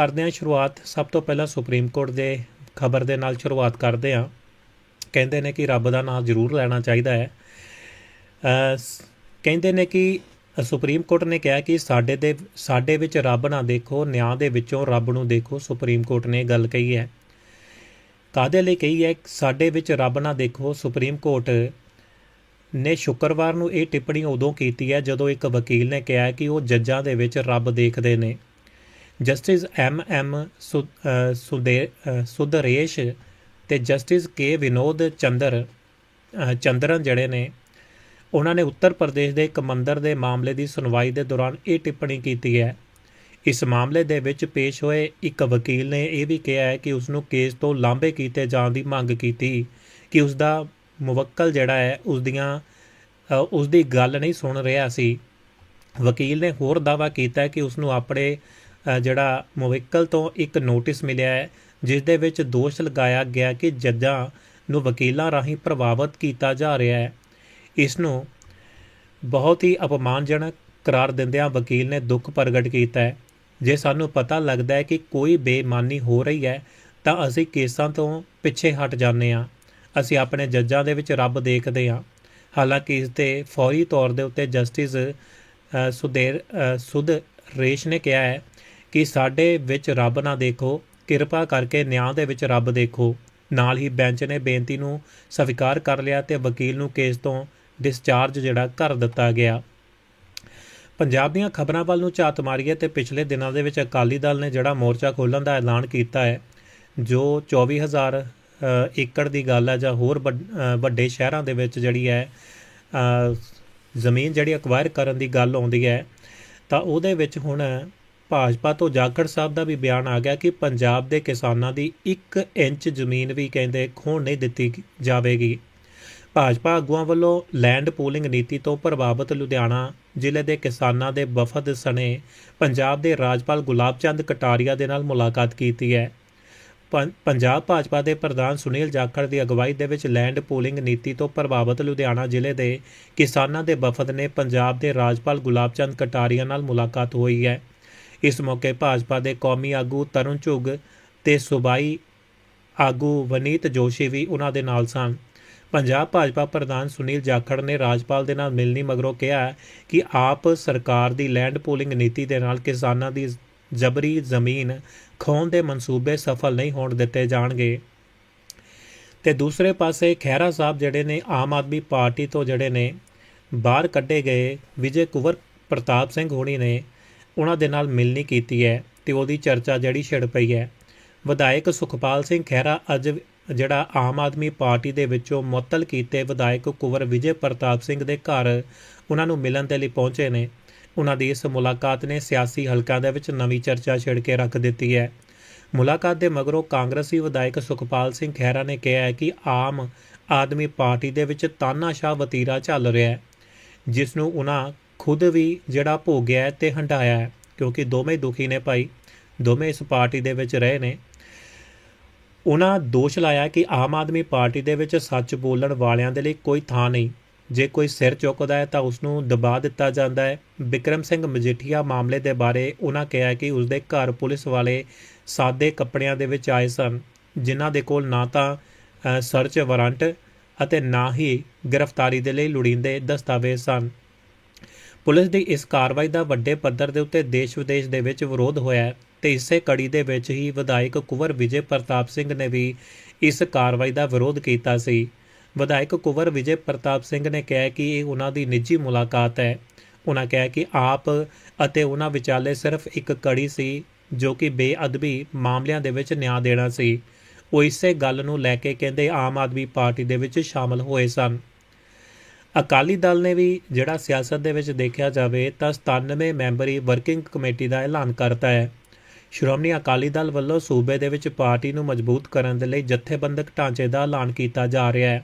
ਕਰਦੇ ਹਾਂ ਸ਼ੁਰੂਆਤ। ਸਭ ਤੋਂ ਪਹਿਲਾਂ ਸੁਪਰੀਮ ਕੋਰਟ ਦੇ ਖਬਰ ਦੇ ਨਾਲ ਸ਼ੁਰੂਆਤ ਕਰਦੇ ਹਾਂ। ਕਹਿੰਦੇ ਨੇ ਕਿ ਰੱਬ ਦਾ ਨਾਮ ਜ਼ਰੂਰ ਲੈਣਾ ਚਾਹੀਦਾ ਹੈ। ਕਹਿੰਦੇ ਨੇ ਕਿ ਸੁਪਰੀਮ ਕੋਰਟ ਨੇ ਕਿਹਾ ਕਿ ਸਾਡੇ ਦੇ, ਸਾਡੇ ਵਿੱਚ ਰੱਬ ਨਾ ਦੇਖੋ, ਨਿਆਂ ਦੇ ਵਿੱਚੋਂ ਰੱਬ ਨੂੰ ਦੇਖੋ, ਸੁਪਰੀਮ ਕੋਰਟ ਨੇ ਗੱਲ ਕਹੀ ਹੈ। ਕਾਦੇ ਲਈ ਕਹੀ ਹੈ? ਸਾਡੇ ਵਿੱਚ ਰੱਬ ਨਾ ਦੇਖੋ, ਸੁਪਰੀਮ ਕੋਰਟ ਨੇ ਸ਼ੁੱਕਰਵਾਰ ਨੂੰ ਇਹ ਟਿੱਪਣੀ ਉਦੋਂ ਕੀਤੀ ਹੈ ਜਦੋਂ ਇੱਕ ਵਕੀਲ ਨੇ ਕਿਹਾ ਕਿ ਉਹ ਜੱਜਾਂ ਦੇ ਵਿੱਚ ਰੱਬ ਦੇਖਦੇ ਨੇ। ਜਸਟਿਸ ਐਮ ਐਮ ਸੁਦਰੇਸ਼ ਤੇ ਜਸਟਿਸ ਕੇ ਵਿਨੋਦ ਚੰਦਰ ਚੰਦਰਨ ਜਿਹੜੇ ਨੇ ਉਹਨਾਂ ਨੇ ਉੱਤਰ ਪ੍ਰਦੇਸ਼ ਦੇ ਇੱਕ ਮੰਦਰ ਦੇ ਮਾਮਲੇ ਦੀ ਸੁਣਵਾਈ ਦੇ ਦੌਰਾਨ ਇਹ ਟਿੱਪਣੀ ਕੀਤੀ ਹੈ। ਇਸ ਮਾਮਲੇ ਦੇ ਵਿੱਚ ਪੇਸ਼ ਹੋਏ ਇੱਕ ਵਕੀਲ ਨੇ ਇਹ ਵੀ ਕਿਹਾ ਹੈ ਕਿ ਉਸ ਨੂੰ ਕੇਸ ਤੋਂ ਲਾਂਭੇ ਕੀਤੇ ਜਾਣ ਦੀ ਮੰਗ ਕੀਤੀ ਕਿ ਉਸ ਦਾ ਮੁਵੱਕਲ ਜਿਹੜਾ ਹੈ ਉਸ ਦੀਆਂ ਅ, ਉਸ ਦੀ ਗੱਲ ਨਹੀਂ ਸੁਣ ਰਿਹਾ ਸੀ। ਵਕੀਲ ਨੇ ਹੋਰ ਦਾਅਵਾ ਕੀਤਾ ਕਿ ਉਸ ਨੂੰ ਆਪਣੇ ਜਿਹੜਾ ਮੁਵੱਕਲ ਤੋਂ ਇੱਕ ਨੋਟਿਸ ਮਿਲਿਆ ਹੈ ਜਿਸ ਦੇ ਵਿੱਚ ਦੋਸ਼ ਲਗਾਇਆ ਗਿਆ ਕਿ ਜੱਜਾਂ ਨੂੰ ਵਕੀਲਾਂ ਰਾਹੀਂ ਪ੍ਰਭਾਵਿਤ ਕੀਤਾ ਜਾ ਰਿਹਾ ਹੈ। ਇਸ ਨੂੰ ਬਹੁਤ ਹੀ ਅਪਮਾਨਜਨਕ ਕਰਾਰ ਦਿੰਦਿਆਂ ਵਕੀਲ ਨੇ ਦੁੱਖ ਪ੍ਰਗਟ ਕੀਤਾ ਹੈ। ਜੇ ਸਾਨੂੰ ਪਤਾ ਲੱਗਦਾ ਹੈ ਕਿ ਕੋਈ ਬੇਈਮਾਨੀ ਹੋ ਰਹੀ ਹੈ ਤਾਂ ਅਸੀਂ ਕੇਸਾਂ ਤੋਂ ਪਿੱਛੇ ਹਟ ਜਾਂਦੇ ਹਾਂ। ਅਸੀਂ ਆਪਣੇ ਜੱਜਾਂ ਦੇ ਵਿੱਚ ਰੱਬ ਦੇਖਦੇ ਹਾਂ। ਹਾਲਾਂਕਿ ਇਸ ਦੇ ਫੌਰੀ ਤੌਰ ਦੇ ਉੱਤੇ ਜਸਟਿਸ ਅ, ਸੁਦੇਰ ਅ, ਰੇਸ਼ ਨੇ ਕਿਹਾ ਹੈ ਕਿ ਸਾਡੇ ਵਿੱਚ ਰੱਬ ਨਾ ਦੇਖੋ ਕਿਰਪਾ ਕਰਕੇ ਨਿਆਂ ਦੇ ਵਿੱਚ ਰੱਬ ਦੇਖੋ। ਨਾਲ ਹੀ ਬੈਂਚ ਨੇ ਬੇਨਤੀ ਨੂੰ ਸਵੀਕਾਰ ਕਰ ਲਿਆ ਤੇ ਵਕੀਲ ਨੂੰ ਕੇਸ ਤੋਂ ਡਿਸਚਾਰਜ ਜਿਹੜਾ ਕਰ ਦਿੱਤਾ ਗਿਆ। ਪੰਜਾਬ ਦੀਆਂ ਖਬਰਾਂ ਵੱਲ ਨੂੰ ਝਾਤ ਮਾਰੀਏ ਤੇ ਪਿਛਲੇ ਦਿਨਾਂ ਦੇ ਵਿੱਚ ਅਕਾਲੀ ਦਲ ਨੇ ਜਿਹੜਾ ਮੋਰਚਾ ਖੋਲ੍ਹਣ ਦਾ ਐਲਾਨ ਕੀਤਾ ਹੈ ਜੋ 24000 ਅ, ਏਕੜ ਦੀ ਗੱਲ ਹੈ ਜਾਂ ਹੋਰ ਵੱਡ- ਵੱਡੇ ਸ਼ਹਿਰਾਂ ਦੇ ਵਿੱਚ ਜਿਹੜੀ ਹੈ ਜ਼ਮੀਨ ਜਿਹੜੀ ਅਕਵਾਇਰ ਕਰਨ ਦੀ ਗੱਲ ਆਉਂਦੀ ਹੈ ਤਾਂ ਉਹਦੇ ਵਿੱਚ ਹੁਣ ਭਾਜਪਾ ਤੋਂ ਜਾਖੜ ਸਾਹਿਬ ਦਾ ਵੀ ਬਿਆਨ ਆ ਗਿਆ ਕਿ ਪੰਜਾਬ ਦੇ ਕਿਸਾਨਾਂ ਦੀ 1 ਇੰਚ ਜ਼ਮੀਨ ਵੀ ਕਹਿੰਦੇ ਖੋਣ ਨਹੀਂ ਦਿੱਤੀ ਜਾਵੇਗੀ। ਭਾਜਪਾ ਆਗੂਆਂ ਵੱਲੋਂ ਲੈਂਡ ਪੂਲਿੰਗ ਨੀਤੀ ਤੋਂ ਪ੍ਰਭਾਵਿਤ ਲੁਧਿਆਣਾ ਜ਼ਿਲ੍ਹੇ ਦੇ ਕਿਸਾਨਾਂ ਦੇ ਵਫਦ ਸਣੇ ਪੰਜਾਬ ਦੇ ਰਾਜਪਾਲ ਗੁਲਾਬ ਚੰਦ ਕਟਾਰੀਆ ਦੇ ਨਾਲ ਮੁਲਾਕਾਤ ਕੀਤੀ ਹੈ। ਪੰ- ਪੰਜਾਬ ਭਾਜਪਾ ਦੇ ਪ੍ਰਧਾਨ ਸੁਨੀਲ ਜਾਖੜ ਦੀ ਅਗਵਾਈ ਦੇ ਵਿੱਚ ਲੈਂਡ ਪੂਲਿੰਗ ਨੀਤੀ ਤੋਂ ਪ੍ਰਭਾਵਿਤ ਲੁਧਿਆਣਾ ਜ਼ਿਲ੍ਹੇ ਦੇ ਕਿਸਾਨਾਂ ਦੇ ਵਫਦ ਨੇ ਪੰਜਾਬ ਦੇ ਰਾਜਪਾਲ ਗੁਲਾਬ ਚੰਦ ਕਟਾਰੀਆ ਨਾਲ ਮੁਲਾਕਾਤ ਹੋਈ ਹੈ। ਇਸ ਮੌਕੇ ਭਾਜਪਾ ਦੇ ਕੌਮੀ ਆਗੂ ਤਰੁਣ ਝੁੱਗ ਤੇ ਸੂਬਾਈ ਆਗੂ ਵਨੀਤ ਜੋਸ਼ੀ ਵੀ ਉਹਨਾਂ ਦੇ ਨਾਲ ਸਨ। ਪੰਜਾਬ ਭਾਜਪਾ ਪ੍ਰਧਾਨ ਸੁਨੀਲ ਜਾਖੜ ਨੇ ਰਾਜਪਾਲ ਦੇ ਨਾਲ ਮਿਲਣੀ ਮਗਰੋਂ ਕਿਹਾ ਕਿ ਆਪ ਸਰਕਾਰ ਦੀ ਲੈਂਡ ਪੂਲਿੰਗ ਨੀਤੀ ਦੇ ਨਾਲ ਕਿਸਾਨਾਂ ਦੀ ਜਬਰੀ ਜ਼ਮੀਨ ਖੋਣ ਦੇ ਮਨਸੂਬੇ ਸਫਲ ਨਹੀਂ ਹੋਣ ਦਿੱਤੇ ਜਾਣਗੇ। ਤੇ ਦੂਸਰੇ ਪਾਸੇ ਖਹਿਰਾ ਸਾਹਿਬ ਜਿਹੜੇ ਨੇ, ਆਮ ਆਦਮੀ ਪਾਰਟੀ ਤੋਂ ਜਿਹੜੇ ਨੇ, ਬਾਹਰ ਕੱਢੇ ਗਏ ਵਿਜੇ ਕੁਵਰ ਪ੍ਰਤਾਪ ਸਿੰਘ ਹੋਣੀ ਨੇ ਉਹਨਾਂ ਦੇ ਨਾਲ ਮਿਲਣੀ ਕੀਤੀ ਹੈ ਤੇ ਉਹਦੀ ਚਰਚਾ ਜਿਹੜੀ ਛਿੜ ਪਈ ਹੈ। ਵਿਧਾਇਕ ਸੁਖਪਾਲ ਸਿੰਘ ਖਹਿਰਾ ਅੱਜ ਜਿਹੜਾ ਆਮ ਆਦਮੀ ਪਾਰਟੀ ਦੇ ਵਿੱਚੋਂ ਮੁਅੱਤਲ ਕੀਤੇ ਵਿਧਾਇਕ ਕੁਵਰ ਵਿਜੇ ਪ੍ਰਤਾਪ ਸਿੰਘ ਦੇ ਘਰ ਉਹਨਾਂ ਨੂੰ ਮਿਲਣ ਦੇ ਲਈ ਪਹੁੰਚੇ ਨੇ। ਉਹਨਾਂ ਦੀ ਇਸ ਮੁਲਾਕਾਤ ਨੇ ਸਿਆਸੀ ਹਲਕਾਂ ਦੇ ਵਿੱਚ ਨਵੀਂ ਚਰਚਾ ਛਿੜ ਕੇ ਰੱਖ ਦਿੱਤੀ ਹੈ। ਮੁਲਾਕਾਤ ਦੇ ਮਗਰੋਂ ਕਾਂਗਰਸੀ ਵਿਧਾਇਕ ਸੁਖਪਾਲ ਸਿੰਘ ਖਹਿਰਾ ਨੇ ਕਿਹਾ ਹੈ ਕਿ ਆਮ ਆਦਮੀ ਪਾਰਟੀ ਦੇ ਵਿੱਚ ਤਾਨਾਸ਼ਾਹ ਵਤੀਰਾ ਚੱਲ ਰਿਹਾ ਹੈ, ਜਿਸ ਨੂੰ ਉਹਨਾਂ ਖੁਦ ਵੀ ਜਿਹੜਾ ਭੋਗਿਆ ਹੈ ਤੇ ਹੰਡਾਇਆ ਹੈ, ਕਿਉਂਕਿ ਦੋਵੇਂ ਦੁਖੀ ਨੇ ਭਾਈ, ਦੋਵੇਂ ਇਸ ਪਾਰਟੀ ਦੇ ਵਿੱਚ ਰਹੇ ਨੇ। ਉਹਨਾਂ ਦੋਸ਼ ਲਾਇਆ ਕਿ ਆਮ ਆਦਮੀ ਪਾਰਟੀ ਦੇ ਵਿੱਚ ਸੱਚ ਬੋਲਣ ਵਾਲਿਆਂ ਦੇ ਲਈ ਕੋਈ ਥਾਂ ਨਹੀਂ। ਜੇ ਕੋਈ ਸਿਰ ਚੁੱਕਦਾ ਹੈ ਤਾਂ ਉਸ ਨੂੰ ਦਬਾ ਦਿੱਤਾ ਜਾਂਦਾ ਹੈ। ਵਿਕਰਮ ਸਿੰਘ ਮਜੀਠੀਆ ਮਾਮਲੇ ਦੇ ਬਾਰੇ ਉਹਨਾਂ ਕਿਹਾ ਕਿ ਉਸ ਦੇ ਘਰ ਪੁਲਿਸ ਵਾਲੇ ਸਾਦੇ ਕੱਪੜਿਆਂ ਦੇ ਵਿੱਚ ਆਏ ਸਨ, ਜਿਨ੍ਹਾਂ ਦੇ ਕੋਲ ਨਾ ਤਾਂ ਸਰਚ ਵਾਰੰਟ ਅਤੇ ਨਾ ਹੀ ਗ੍ਰਿਫਤਾਰੀ ਦੇ ਲਈ ਲੋੜੀਂਦੇ ਦਸਤਾਵੇਜ਼ ਸਨ। ਪੁਲਿਸ ਦੀ ਇਸ ਕਾਰਵਾਈ ਦਾ ਵੱਡੇ ਪੱਧਰ ਦੇ ਉੱਤੇ ਦੇਸ਼ ਵਿਦੇਸ਼ ਦੇ ਵਿੱਚ ਵਿਰੋਧ ਹੋਇਆ ਹੈ ਤੇ ਇਸੇ ਕੜੀ ਦੇ ਵਿੱਚ ਹੀ ਵਿਧਾਇਕ ਕੁਵਰ ਵਿਜੇ ਪ੍ਰਤਾਪ ਸਿੰਘ ਨੇ ਵੀ ਇਸ ਕਾਰਵਾਈ ਦਾ ਵਿਰੋਧ ਕੀਤਾ ਸੀ। ਵਿਧਾਇਕ ਕੁਵਰ ਵਿਜੇ ਪ੍ਰਤਾਪ ਸਿੰਘ ਨੇ ਕਿਹਾ ਕਿ ਇਹ ਉਹਨਾਂ ਦੀ ਨਿੱਜੀ ਮੁਲਾਕਾਤ ਹੈ। ਉਹਨਾਂ ਕਿਹਾ ਕਿ ਆਪ ਅਤੇ ਉਹਨਾਂ ਵਿਚਾਲੇ ਸਿਰਫ ਇੱਕ ਕੜੀ ਸੀ ਜੋ ਕਿ ਬੇਅਦਬੀ ਮਾਮਲਿਆਂ ਦੇ ਵਿੱਚ ਨਿਆਂ ਦੇਣਾ ਸੀ। ਉਹ ਇਸੇ ਗੱਲ ਨੂੰ ਲੈ ਕੇ ਕਹਿੰਦੇ ਆਮ ਆਦਮੀ ਪਾਰਟੀ ਦੇ ਵਿੱਚ ਸ਼ਾਮਲ ਹੋਏ ਸਨ। ਅਕਾਲੀ ਦਲ ਨੇ ਵੀ ਜਿਹੜਾ ਸਿਆਸਤ ਦੇ ਵਿੱਚ ਦੇਖਿਆ ਜਾਵੇ ਤਾਂ 97 ਮੈਂਬਰੀ ਵਰਕਿੰਗ ਕਮੇਟੀ ਦਾ ਐਲਾਨ ਕਰਤਾ ਹੈ। ਸ਼੍ਰੋਮਣੀ ਅਕਾਲੀ ਦਲ ਵੱਲੋਂ ਸੂਬੇ ਦੇ ਵਿੱਚ ਪਾਰਟੀ ਨੂੰ ਮਜ਼ਬੂਤ ਕਰਨ ਦੇ ਲਈ ਜਥੇਬੰਦਕ ਢਾਂਚੇ ਦਾ ਐਲਾਨ ਕੀਤਾ ਜਾ ਰਿਹਾ ਹੈ।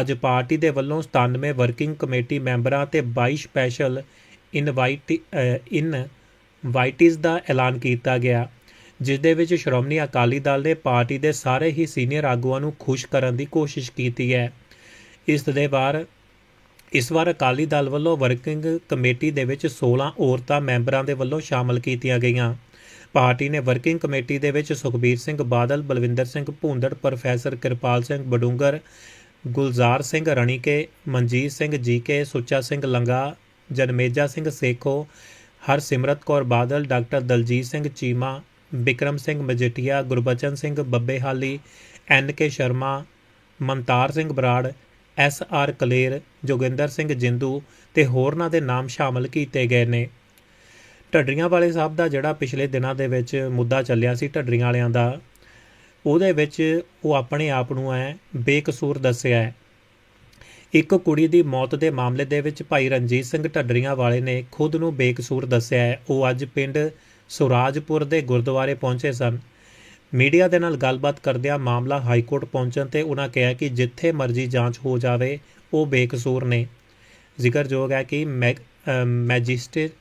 ਅੱਜ ਪਾਰਟੀ ਦੇ ਵੱਲੋਂ 97 ਵਰਕਿੰਗ ਕਮੇਟੀ ਮੈਂਬਰਾਂ ਤੇ 22 ਸਪੈਸ਼ਲ ਇਨਵਾਈਟ ਇਨ ਵਾਈਟਿਸ ਦਾ ਐਲਾਨ ਕੀਤਾ ਗਿਆ, ਜਿਸ ਦੇ ਵਿੱਚ ਸ਼੍ਰੋਮਣੀ ਅਕਾਲੀ ਦਲ ਨੇ ਪਾਰਟੀ ਦੇ ਸਾਰੇ ਹੀ ਸੀਨੀਅਰ ਆਗੂਆਂ ਨੂੰ ਖੁਸ਼ ਕਰਨ ਦੀ ਕੋਸ਼ਿਸ਼ ਕੀਤੀ ਹੈ। ਇਸ ਦੇ ਵਾਰ ਇਸ ਵਾਰ ਅਕਾਲੀ ਦਲ ਵੱਲੋਂ ਵਰਕਿੰਗ ਕਮੇਟੀ ਦੇ ਵਿੱਚ 16 ਔਰਤਾਂ ਮੈਂਬਰਾਂ ਦੇ ਵੱਲੋਂ ਸ਼ਾਮਲ ਕੀਤੀਆਂ ਗਈਆਂ। ਪਾਰਟੀ ਨੇ ਵਰਕਿੰਗ ਕਮੇਟੀ ਦੇ ਵਿੱਚ Sukhbir Singh Badal, Balwinder Singh Bhundar, professor Kirpal Singh Badungar, Gulzar Singh Ranike, Manjit Singh GK, Sucha Singh Langah, Janmeja Singh Sekhon, Harsimrat Kaur Badal, doctor Daljit Singh Cheema, Bikram Singh Majithia, Gurbachan Singh Babbehali, N K Sharma Mantar Singh Brar S R Kler, Joginder Singh Jindu ਤੇ ਹੋਰਨਾਂ ਦੇ ਨਾਮ ਸ਼ਾਮਲ ਕੀਤੇ ਗਏ ਨੇ। ਢੱਡਰੀਆਂ ਵਾਲੇ ਸਾਹਿਬ ਦਾ ਜਿਹੜਾ ਪਿਛਲੇ ਦਿਨਾਂ ਦੇ ਵਿੱਚ ਮੁੱਦਾ ਚੱਲਿਆ ਸੀ ਢੱਡਰੀਆਂ ਵਾਲਿਆਂ ਦਾ, ਉਹਦੇ ਵਿੱਚ ਉਹ ਆਪਣੇ ਆਪ ਨੂੰ ਹੈ ਬੇਕਸੂਰ ਦੱਸਿਆ ਹੈ। ਇੱਕ ਕੁੜੀ ਦੀ ਮੌਤ ਦੇ ਮਾਮਲੇ ਦੇ ਵਿੱਚ ਭਾਈ ਰਣਜੀਤ ਸਿੰਘ ਢੱਡਰੀਆਂ ਵਾਲੇ ਨੇ ਖੁਦ ਨੂੰ ਬੇਕਸੂਰ ਦੱਸਿਆ ਹੈ। ਉਹ ਅੱਜ ਪਿੰਡ ਸੁਰਾਜਪੁਰ ਦੇ ਗੁਰਦੁਆਰੇ ਪਹੁੰਚੇ ਸਨ। ਮੀਡੀਆ ਦੇ ਨਾਲ ਗੱਲਬਾਤ ਕਰਦਿਆਂ ਮਾਮਲਾ ਹਾਈ ਕੋਰਟ ਪਹੁੰਚਣ ਤੇ ਉਹਨਾਂ ਕਿਹਾ ਕਿ ਜਿੱਥੇ ਮਰਜ਼ੀ ਜਾਂਚ ਹੋ ਜਾਵੇ ਉਹ ਬੇਕਸੂਰ ਨੇ। ਜ਼ਿਕਰਯੋਗ ਹੈ ਕਿ ਮੈਗ- ਅ, ਮੈਜਿਸਟ੍ਰੇਟ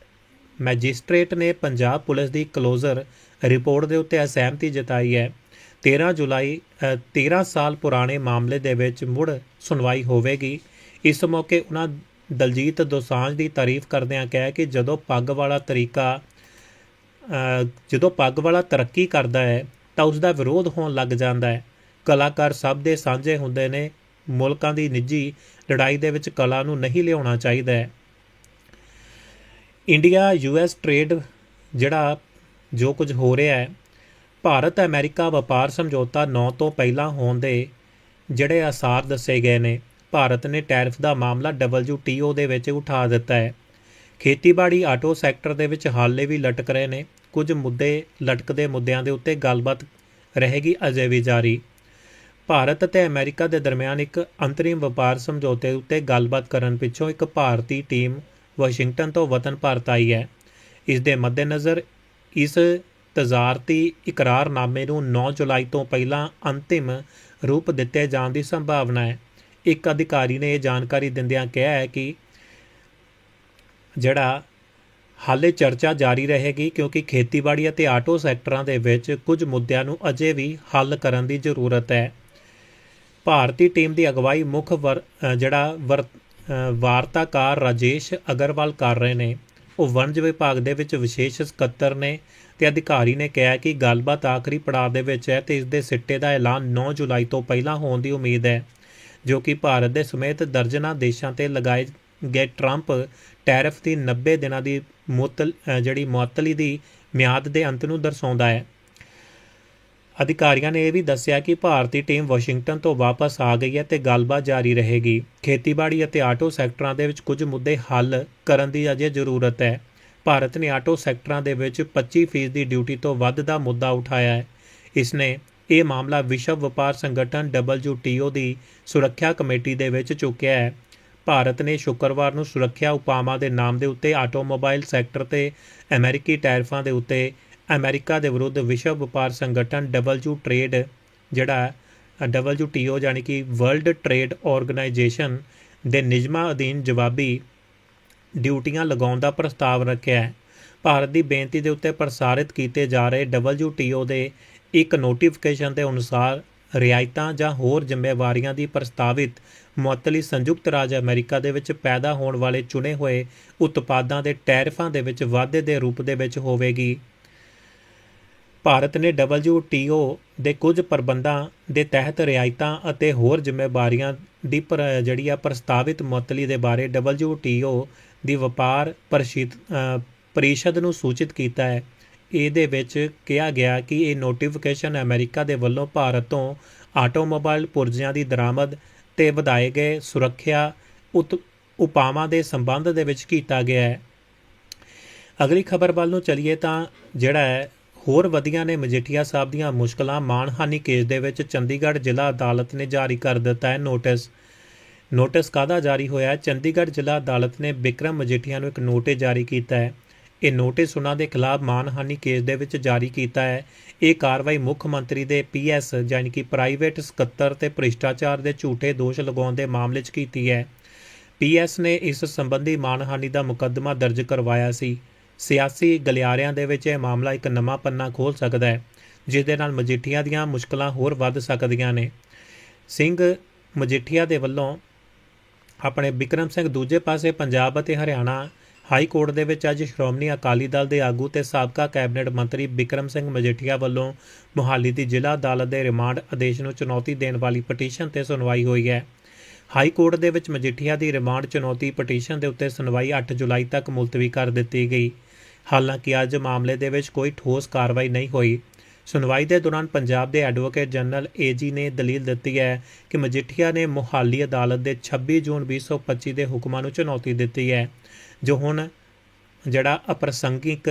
ਮੈਜਿਸਟ੍ਰੇਟ ਨੇ ਪੰਜਾਬ ਪੁਲਿਸ ਦੀ ਕਲੋਜ਼ਰ ਰਿਪੋਰਟ ਦੇ ਉੱਤੇ ਅਸਹਿਮਤੀ ਜਤਾਈ ਹੈ। 13 ਜੁਲਾਈ ਅ, 13 ਸਾਲ ਪੁਰਾਣੇ ਮਾਮਲੇ ਦੇ ਵਿੱਚ ਮੁੜ ਸੁਣਵਾਈ ਹੋਵੇਗੀ। ਇਸ ਮੌਕੇ ਉਹਨਾਂ ਦਲਜੀਤ ਦੋਸਾਂਝ ਦੀ ਤਾਰੀਫ ਕਰਦਿਆਂ ਕਿਹਾ ਕਿ ਜਦੋਂ ਪੱਗ ਵਾਲਾ ਤਰੀਕਾ ਜਦੋਂ ਪੱਗ ਵਾਲਾ ਤਰੱਕੀ ਕਰਦਾ ਹੈ ਤਾਂ ਉਸ ਦਾ ਵਿਰੋਧ ਹੋਣ ਲੱਗ ਜਾਂਦਾ ਹੈ। ਕਲਾਕਾਰ ਸਭ ਦੇ ਸਾਂਝੇ ਹੁੰਦੇ ਨੇ। ਮੁਲਕਾਂ ਦੀ ਨਿੱਜੀ ਲੜਾਈ ਦੇ ਵਿੱਚ ਕਲਾ ਨੂੰ ਨਹੀਂ ਲਿਆਉਣਾ ਚਾਹੀਦਾ ਹੈ। ਇੰਡੀਆ ਯੂਐਸ ਟ੍ਰੇਡ ਜਿਹੜਾ ਜੋ ਕੁਝ ਹੋ ਰਿਹਾ ਹੈ, ਭਾਰਤ, ਅਮਰੀਕਾ ਵਪਾਰ ਸਮਝੌਤਾ 9 ਤੋਂ ਪਹਿਲਾਂ ਹੋਣ ਦੇ ਜਿਹੜੇ ਆਸਾਰ ਦੱਸੇ ਗਏ ਨੇ, ਭਾਰਤ ਨੇ ਟੈਰਿਫ ਦਾ ਮਾਮਲਾ WTO ਦੇ ਵਿੱਚ ਉਠਾ ਦਿੱਤਾ ਹੈ। ਖੇਤੀਬਾੜੀ ਆਟੋ ਸੈਕਟਰ ਦੇ ਵਿੱਚ ਹਾਲੇ ਵੀ ਲਟਕ ਰਹੇ ਨੇ। ਕੁਝ ਮੁੱਦੇ, ਲਟਕਦੇ ਮੁੱਦਿਆਂ ਦੇ ਉੱਤੇ ਗੱਲਬਾਤ ਰਹੇਗੀ ਅਜੇ ਵੀ ਜਾਰੀ। ਭਾਰਤ ਅਤੇ ਅਮਰੀਕਾ ਦੇ ਦਰਮਿਆਨ ਇੱਕ ਅੰਤਰਿਮ ਵਪਾਰ ਸਮਝੌਤੇ ਉੱਤੇ ਗੱਲਬਾਤ ਕਰਨ ਪਿੱਛੋਂ ਇੱਕ ਭਾਰਤੀ ਟੀਮ ਵਾਸ਼ਿੰਗਟਨ ਤੋਂ ਵਤਨ ਭਾਰਤ ਆਈ ਹੈ। ਇਸ ਦੇ ਮੱਦੇਨਜ਼ਰ ਇਸ ਤਜ਼ਾਰਤੀ ਇਕਰਾਰਨਾਮੇ ਨੂੰ 9 ਜੁਲਾਈ ਤੋਂ ਪਹਿਲਾਂ ਅੰਤਿਮ ਰੂਪ ਦਿੱਤੇ ਜਾਣ ਦੀ ਸੰਭਾਵਨਾ ਹੈ। ਇੱਕ ਅਧਿਕਾਰੀ ਨੇ ਇਹ ਜਾਣਕਾਰੀ ਦਿੰਦਿਆਂ ਕਿਹਾ ਹੈ ਕਿ ਜਿਹੜਾ ਹਾਲੇ ਚਰਚਾ ਜਾਰੀ ਰਹੇਗੀ ਕਿਉਂਕਿ ਖੇਤੀਬਾੜੀ ਅਤੇ ਆਟੋ ਸੈਕਟਰਾਂ ਦੇ ਵਿੱਚ ਕੁਝ ਮੁੱਦਿਆਂ ਨੂੰ ਅਜੇ ਵੀ ਹੱਲ ਕਰਨ ਦੀ ਜ਼ਰੂਰਤ ਹੈ। ਭਾਰਤੀ ਟੀਮ ਦੀ ਅਗਵਾਈ ਮੁੱਖ ਵਰ- ਜਿਹੜਾ ਵਰ- ਵਾਰਤਾਕਾਰ ਰਾਜੇਸ਼ ਅਗਰਵਾਲ ਕਰ ਰਹੇ ਨੇ। ਉਹ ਵਣਜ ਵਿਭਾਗ ਦੇ ਵਿੱਚ ਵਿਸ਼ੇਸ਼ ਸਕੱਤਰ ਨੇ ਤੇ ਅਧਿਕਾਰੀ ਨੇ ਕਿਹਾ ਕਿ ਗੱਲਬਾਤ ਆਖਰੀ ਪੜਾਅ ਦੇ ਵਿੱਚ ਹੈ ਤੇ ਇਸ ਦੇ ਸਿੱਟੇ ਦਾ ਐਲਾਨ 9 ਜੁਲਾਈ ਤੋਂ ਪਹਿਲਾਂ ਹੋਣ ਦੀ ਉਮੀਦ ਹੈ, ਜੋ ਕਿ ਭਾਰਤ ਦੇ ਸਮੇਤ ਦਰਜਨਾਂ ਦੇਸ਼ਾਂ ਤੇ ਲਗਾਏ ਗਏ ਟਰੰਪ ਟੈਰਿਫ ਦੀ 90 ਦਿਨਾਂ ਦੀ ਮੁਅੱਤਲ ਜਿਹੜੀ ਮੁਅੱਤਲੀ ਦੀ ਮਿਆਦ ਦੇ ਅੰਤ ਨੂੰ ਦਰਸਾਉਂਦਾ ਹੈ। ਅਧਿਕਾਰੀਆਂ ਨੇ ਇਹ ਵੀ ਦੱਸਿਆ ਕਿ ਭਾਰਤੀ ਟੀਮ ਵਾਸ਼ਿੰਗਟਨ ਤੋਂ ਵਾਪਸ ਆ ਗਈ ਹੈ ਤੇ ਗੱਲਬਾਤ ਜਾਰੀ ਰਹੇਗੀ। ਖੇਤੀਬਾੜੀ ਅਤੇ ਆਟੋ ਸੈਕਟਰਾਂ ਦੇ ਵਿੱਚ ਕੁਝ ਮੁੱਦੇ ਹੱਲ ਕਰਨ ਦੀ ਅਜੇ ਜ਼ਰੂਰਤ ਹੈ। ਭਾਰਤ ਨੇ ਆਟੋ ਸੈਕਟਰਾਂ ਦੇ ਵਿੱਚ 25% ਦੀ ਡਿਊਟੀ ਤੋਂ ਵੱਧ ਦਾ ਮੁੱਦਾ ਉਠਾਇਆ ਹੈ। ਇਸ ਨੇ ਇਹ ਮਾਮਲਾ ਵਿਸ਼ਵ ਵਪਾਰ ਸੰਗਠਨ WTO ਦੀ ਸੁਰੱਖਿਆ ਕਮੇਟੀ ਦੇ ਵਿੱਚ ਚੁੱਕਿਆ ਹੈ। ਭਾਰਤ ਨੇ ਸ਼ੁੱਕਰਵਾਰ ਨੂੰ ਸੁਰੱਖਿਆ ਉਪਾਵਾਂ ਦੇ ਨਾਮ ਦੇ ਉੱਤੇ ਆਟੋਮੋਬਾਈਲ ਸੈਕਟਰ ਤੇ ਅਮਰੀਕੀ ਟੈਰਿਫਾਂ ਦੇ ਉੱਤੇ ਅਮਰੀਕਾ ਦੇ ਵਿਰੁੱਧ ਵਿਸ਼ਵ ਵਪਾਰ ਸੰਗਠਨ ਡਬਲਯੂ ਟ੍ਰੇਡ, ਜਿਹੜਾ WTO ਯਾਨੀ ਕਿ ਵਰਲਡ ਟ੍ਰੇਡ ਆਰਗੇਨਾਈਜੇਸ਼ਨ ਦੇ ਨਿਯਮਾਂ ਅਧੀਨ ਜਵਾਬੀ ਡਿਊਟੀਆਂ ਲਗਾਉਣ ਦਾ ਪ੍ਰਸਤਾਵ ਰੱਖਿਆ ਹੈ। ਭਾਰਤ ਦੀ ਬੇਨਤੀ ਦੇ ਉੱਤੇ ਪ੍ਰਸਾਰਿਤ ਕੀਤੇ ਜਾ ਰਹੇ WTO ਦੇ ਇੱਕ ਨੋਟੀਫਿਕੇਸ਼ਨ ਦੇ ਅਨੁਸਾਰ ਰਿਆਇਤਾਂ ਜਾਂ ਹੋਰ ਜ਼ਿੰਮੇਵਾਰੀਆਂ ਦੀ ਪ੍ਰਸਤਾਵਿਤ ਮੁਅੱਤਲੀ ਸੰਯੁਕਤ ਰਾਜ ਅਮਰੀਕਾ ਦੇ ਵਿੱਚ ਪੈਦਾ ਹੋਣ ਵਾਲੇ ਚੁਣੇ ਹੋਏ ਉਤਪਾਦਾਂ ਦੇ ਟੈਰਿਫਾਂ ਦੇ ਵਿੱਚ ਵਾਧੇ ਦੇ ਰੂਪ ਦੇ ਵਿੱਚ ਹੋਵੇਗੀ। ਭਾਰਤ ਨੇ WTO ਦੇ ਕੁਝ ਪ੍ਰਬੰਧਾਂ ਦੇ ਤਹਿਤ ਰਿਆਇਤਾਂ ਅਤੇ ਹੋਰ ਜ਼ਿੰਮੇਵਾਰੀਆਂ ਦੀ ਪਰ- ਜਿਹੜੀ ਆ ਪ੍ਰਸਤਾਵਿਤ ਮੁਅੱਤਲੀ ਦੇ ਬਾਰੇ WTO ਦੀ ਵਪਾਰ ਪਰਿਸ਼ਦ ਪਰਿਸ਼ਦ ਨੂੰ ਸੂਚਿਤ ਕੀਤਾ ਹੈ। ਇਹਦੇ ਵਿੱਚ ਕਿਹਾ ਗਿਆ ਕਿ ਇਹ ਨੋਟੀਫਿਕੇਸ਼ਨ ਅਮਰੀਕਾ ਦੇ ਵੱਲੋਂ ਭਾਰਤ ਤੋਂ ਆਟੋਮੋਬਾਈਲ ਪੁਰਜ਼ਿਆਂ ਦੀ ਦਰਾਮਦ ਤੇ ਵਧਾਏ ਗਏ ਸੁਰੱਖਿਆ ਉਤ, ਉਪਾਵਾਂ ਦੇ ਸੰਬੰਧ ਦੇ ਵਿੱਚ ਕੀਤਾ ਗਿਆ ਹੈ। ਅਗਲੀ ਖਬਰ ਵੱਲ ਨੂੰ ਚਲੀਏ ਤਾਂ ਜਿਹੜਾ ਹੈ, ਹੋਰ ਵਧੀਆਂ ਨੇ ਮਜੀਠੀਆ ਸਾਹਿਬ ਦੀਆਂ ਮੁਸ਼ਕਲਾਂ ਮਾਣਹਾਨੀ ਕੇਸ ਦੇ ਵਿੱਚ ਚੰਡੀਗੜ੍ਹ ਜ਼ਿਲ੍ਹਾ ਅਦਾਲਤ ਨੇ ਜਾਰੀ ਕਰ ਦਿੱਤਾ ਹੈ ਨੋਟਿਸ। ਨੋਟਿਸ ਕਾਹਦਾ ਜਾਰੀ ਹੋਇਆ ਹੈ? ਚੰਡੀਗੜ੍ਹ ਜ਼ਿਲ੍ਹਾ ਅਦਾਲਤ ਨੇ ਵਿਕਰਮ ਮਜੀਠੀਆ ਨੂੰ ਇੱਕ ਨੋਟਿਸ ਜਾਰੀ ਕੀਤਾ ਹੈ। ਇਹ ਨੋਟਿਸ ਉਹਨਾਂ ਦੇ ਖਿਲਾਫ ਮਾਨਹਾਨੀ ਕੇਸ ਦੇ ਵਿੱਚ ਜਾਰੀ ਕੀਤਾ ਹੈ। ਇਹ ਕਾਰਵਾਈ ਮੁੱਖ ਮੰਤਰੀ ਦੇ ਪੀਐਸ ਯਾਨੀ ਕਿ ਪ੍ਰਾਈਵੇਟ ਸਕੱਤਰ ਤੇ ਭ੍ਰਿਸ਼ਟਾਚਾਰ ਦੇ ਝੂਠੇ ਦੋਸ਼ ਲਗਾਉਣ ਦੇ ਮਾਮਲੇ 'ਚ ਕੀਤੀ ਹੈ। ਪੀਐਸ ਨੇ ਇਸ ਸੰਬੰਧੀ ਮਾਨਹਾਨੀ ਦਾ ਮੁਕੱਦਮਾ ਦਰਜ ਕਰਵਾਇਆ ਸੀ। ਸਿਆਸੀ ਗਲਿਆਰਿਆਂ ਦੇ ਵਿੱਚ ਇਹ ਮਾਮਲਾ ਇੱਕ ਨਵਾਂ ਪੰਨਾ ਖੋਲ ਸਕਦਾ ਹੈ ਜਿਸ ਦੇ ਨਾਲ ਮਜੀਠੀਆ ਦੀਆਂ ਮੁਸ਼ਕਲਾਂ ਹੋਰ ਵੱਧ ਸਕਦੀਆਂ ਨੇ। ਸਿੰਘ ਮਜੀਠੀਆ ਦੇ ਵੱਲੋਂ ਆਪਣੇ ਵਿਕਰਮ ਸਿੰਘ ਦੂਜੇ ਪਾਸੇ ਪੰਜਾਬ ਅਤੇ ਹਰਿਆਣਾ ਹਾਈ ਕੋਰਟ ਦੇ ਵਿੱਚ ਅੱਜ ਸ਼੍ਰੋਮਣੀ ਅਕਾਲੀ ਦਲ ਦੇ ਆਗੂ ਤੇ ਸਾਬਕਾ ਕੈਬਨਿਟ ਮੰਤਰੀ ਬਿਕਰਮ ਸਿੰਘ ਮਜੀਠੀਆ ਵੱਲੋਂ ਮੁਹਾਲੀ ਦੀ ਜ਼ਿਲ੍ਹਾ ਅਦਾਲਤ ਦੇ ਰਿਮਾਂਡ ਆਦੇਸ਼ ਨੂੰ ਚੁਣੌਤੀ ਦੇਣ ਵਾਲੀ ਪਟੀਸ਼ਨ ਤੇ ਸੁਣਵਾਈ ਹੋਈ ਹੈ। ਹਾਈ ਕੋਰਟ ਦੇ ਵਿੱਚ ਮਜੀਠੀਆ ਦੀ ਰਿਮਾਂਡ ਚੁਣੌਤੀ ਪਟੀਸ਼ਨ ਦੇ ਉੱਤੇ ਸੁਣਵਾਈ 8 ਜੁਲਾਈ ਤੱਕ ਮੁਲਤਵੀ ਕਰ ਦਿੱਤੀ ਗਈ। ਹਾਲਾਂਕਿ ਅੱਜ ਮਾਮਲੇ ਦੇ ਵਿੱਚ ਕੋਈ ਠੋਸ ਕਾਰਵਾਈ ਨਹੀਂ ਹੋਈ। ਸੁਣਵਾਈ ਦੇ ਦੌਰਾਨ ਪੰਜਾਬ ਦੇ ਐਡਵੋਕੇਟ ਜਨਰਲ ਏਜੀ ਨੇ ਦਲੀਲ ਦਿੱਤੀ ਹੈ ਕਿ ਮਜੀਠੀਆ ਨੇ ਮੁਹਾਲੀ ਅਦਾਲਤ ਦੇ 26 ਜੂਨ 2025 ਦੇ ਹੁਕਮਾਂ ਨੂੰ ਚੁਣੌਤੀ ਦਿੱਤੀ ਹੈ। ਜੋ ਹੁਣ ਜਿਹੜਾ ਅਪ੍ਰਸੰਗਿਕ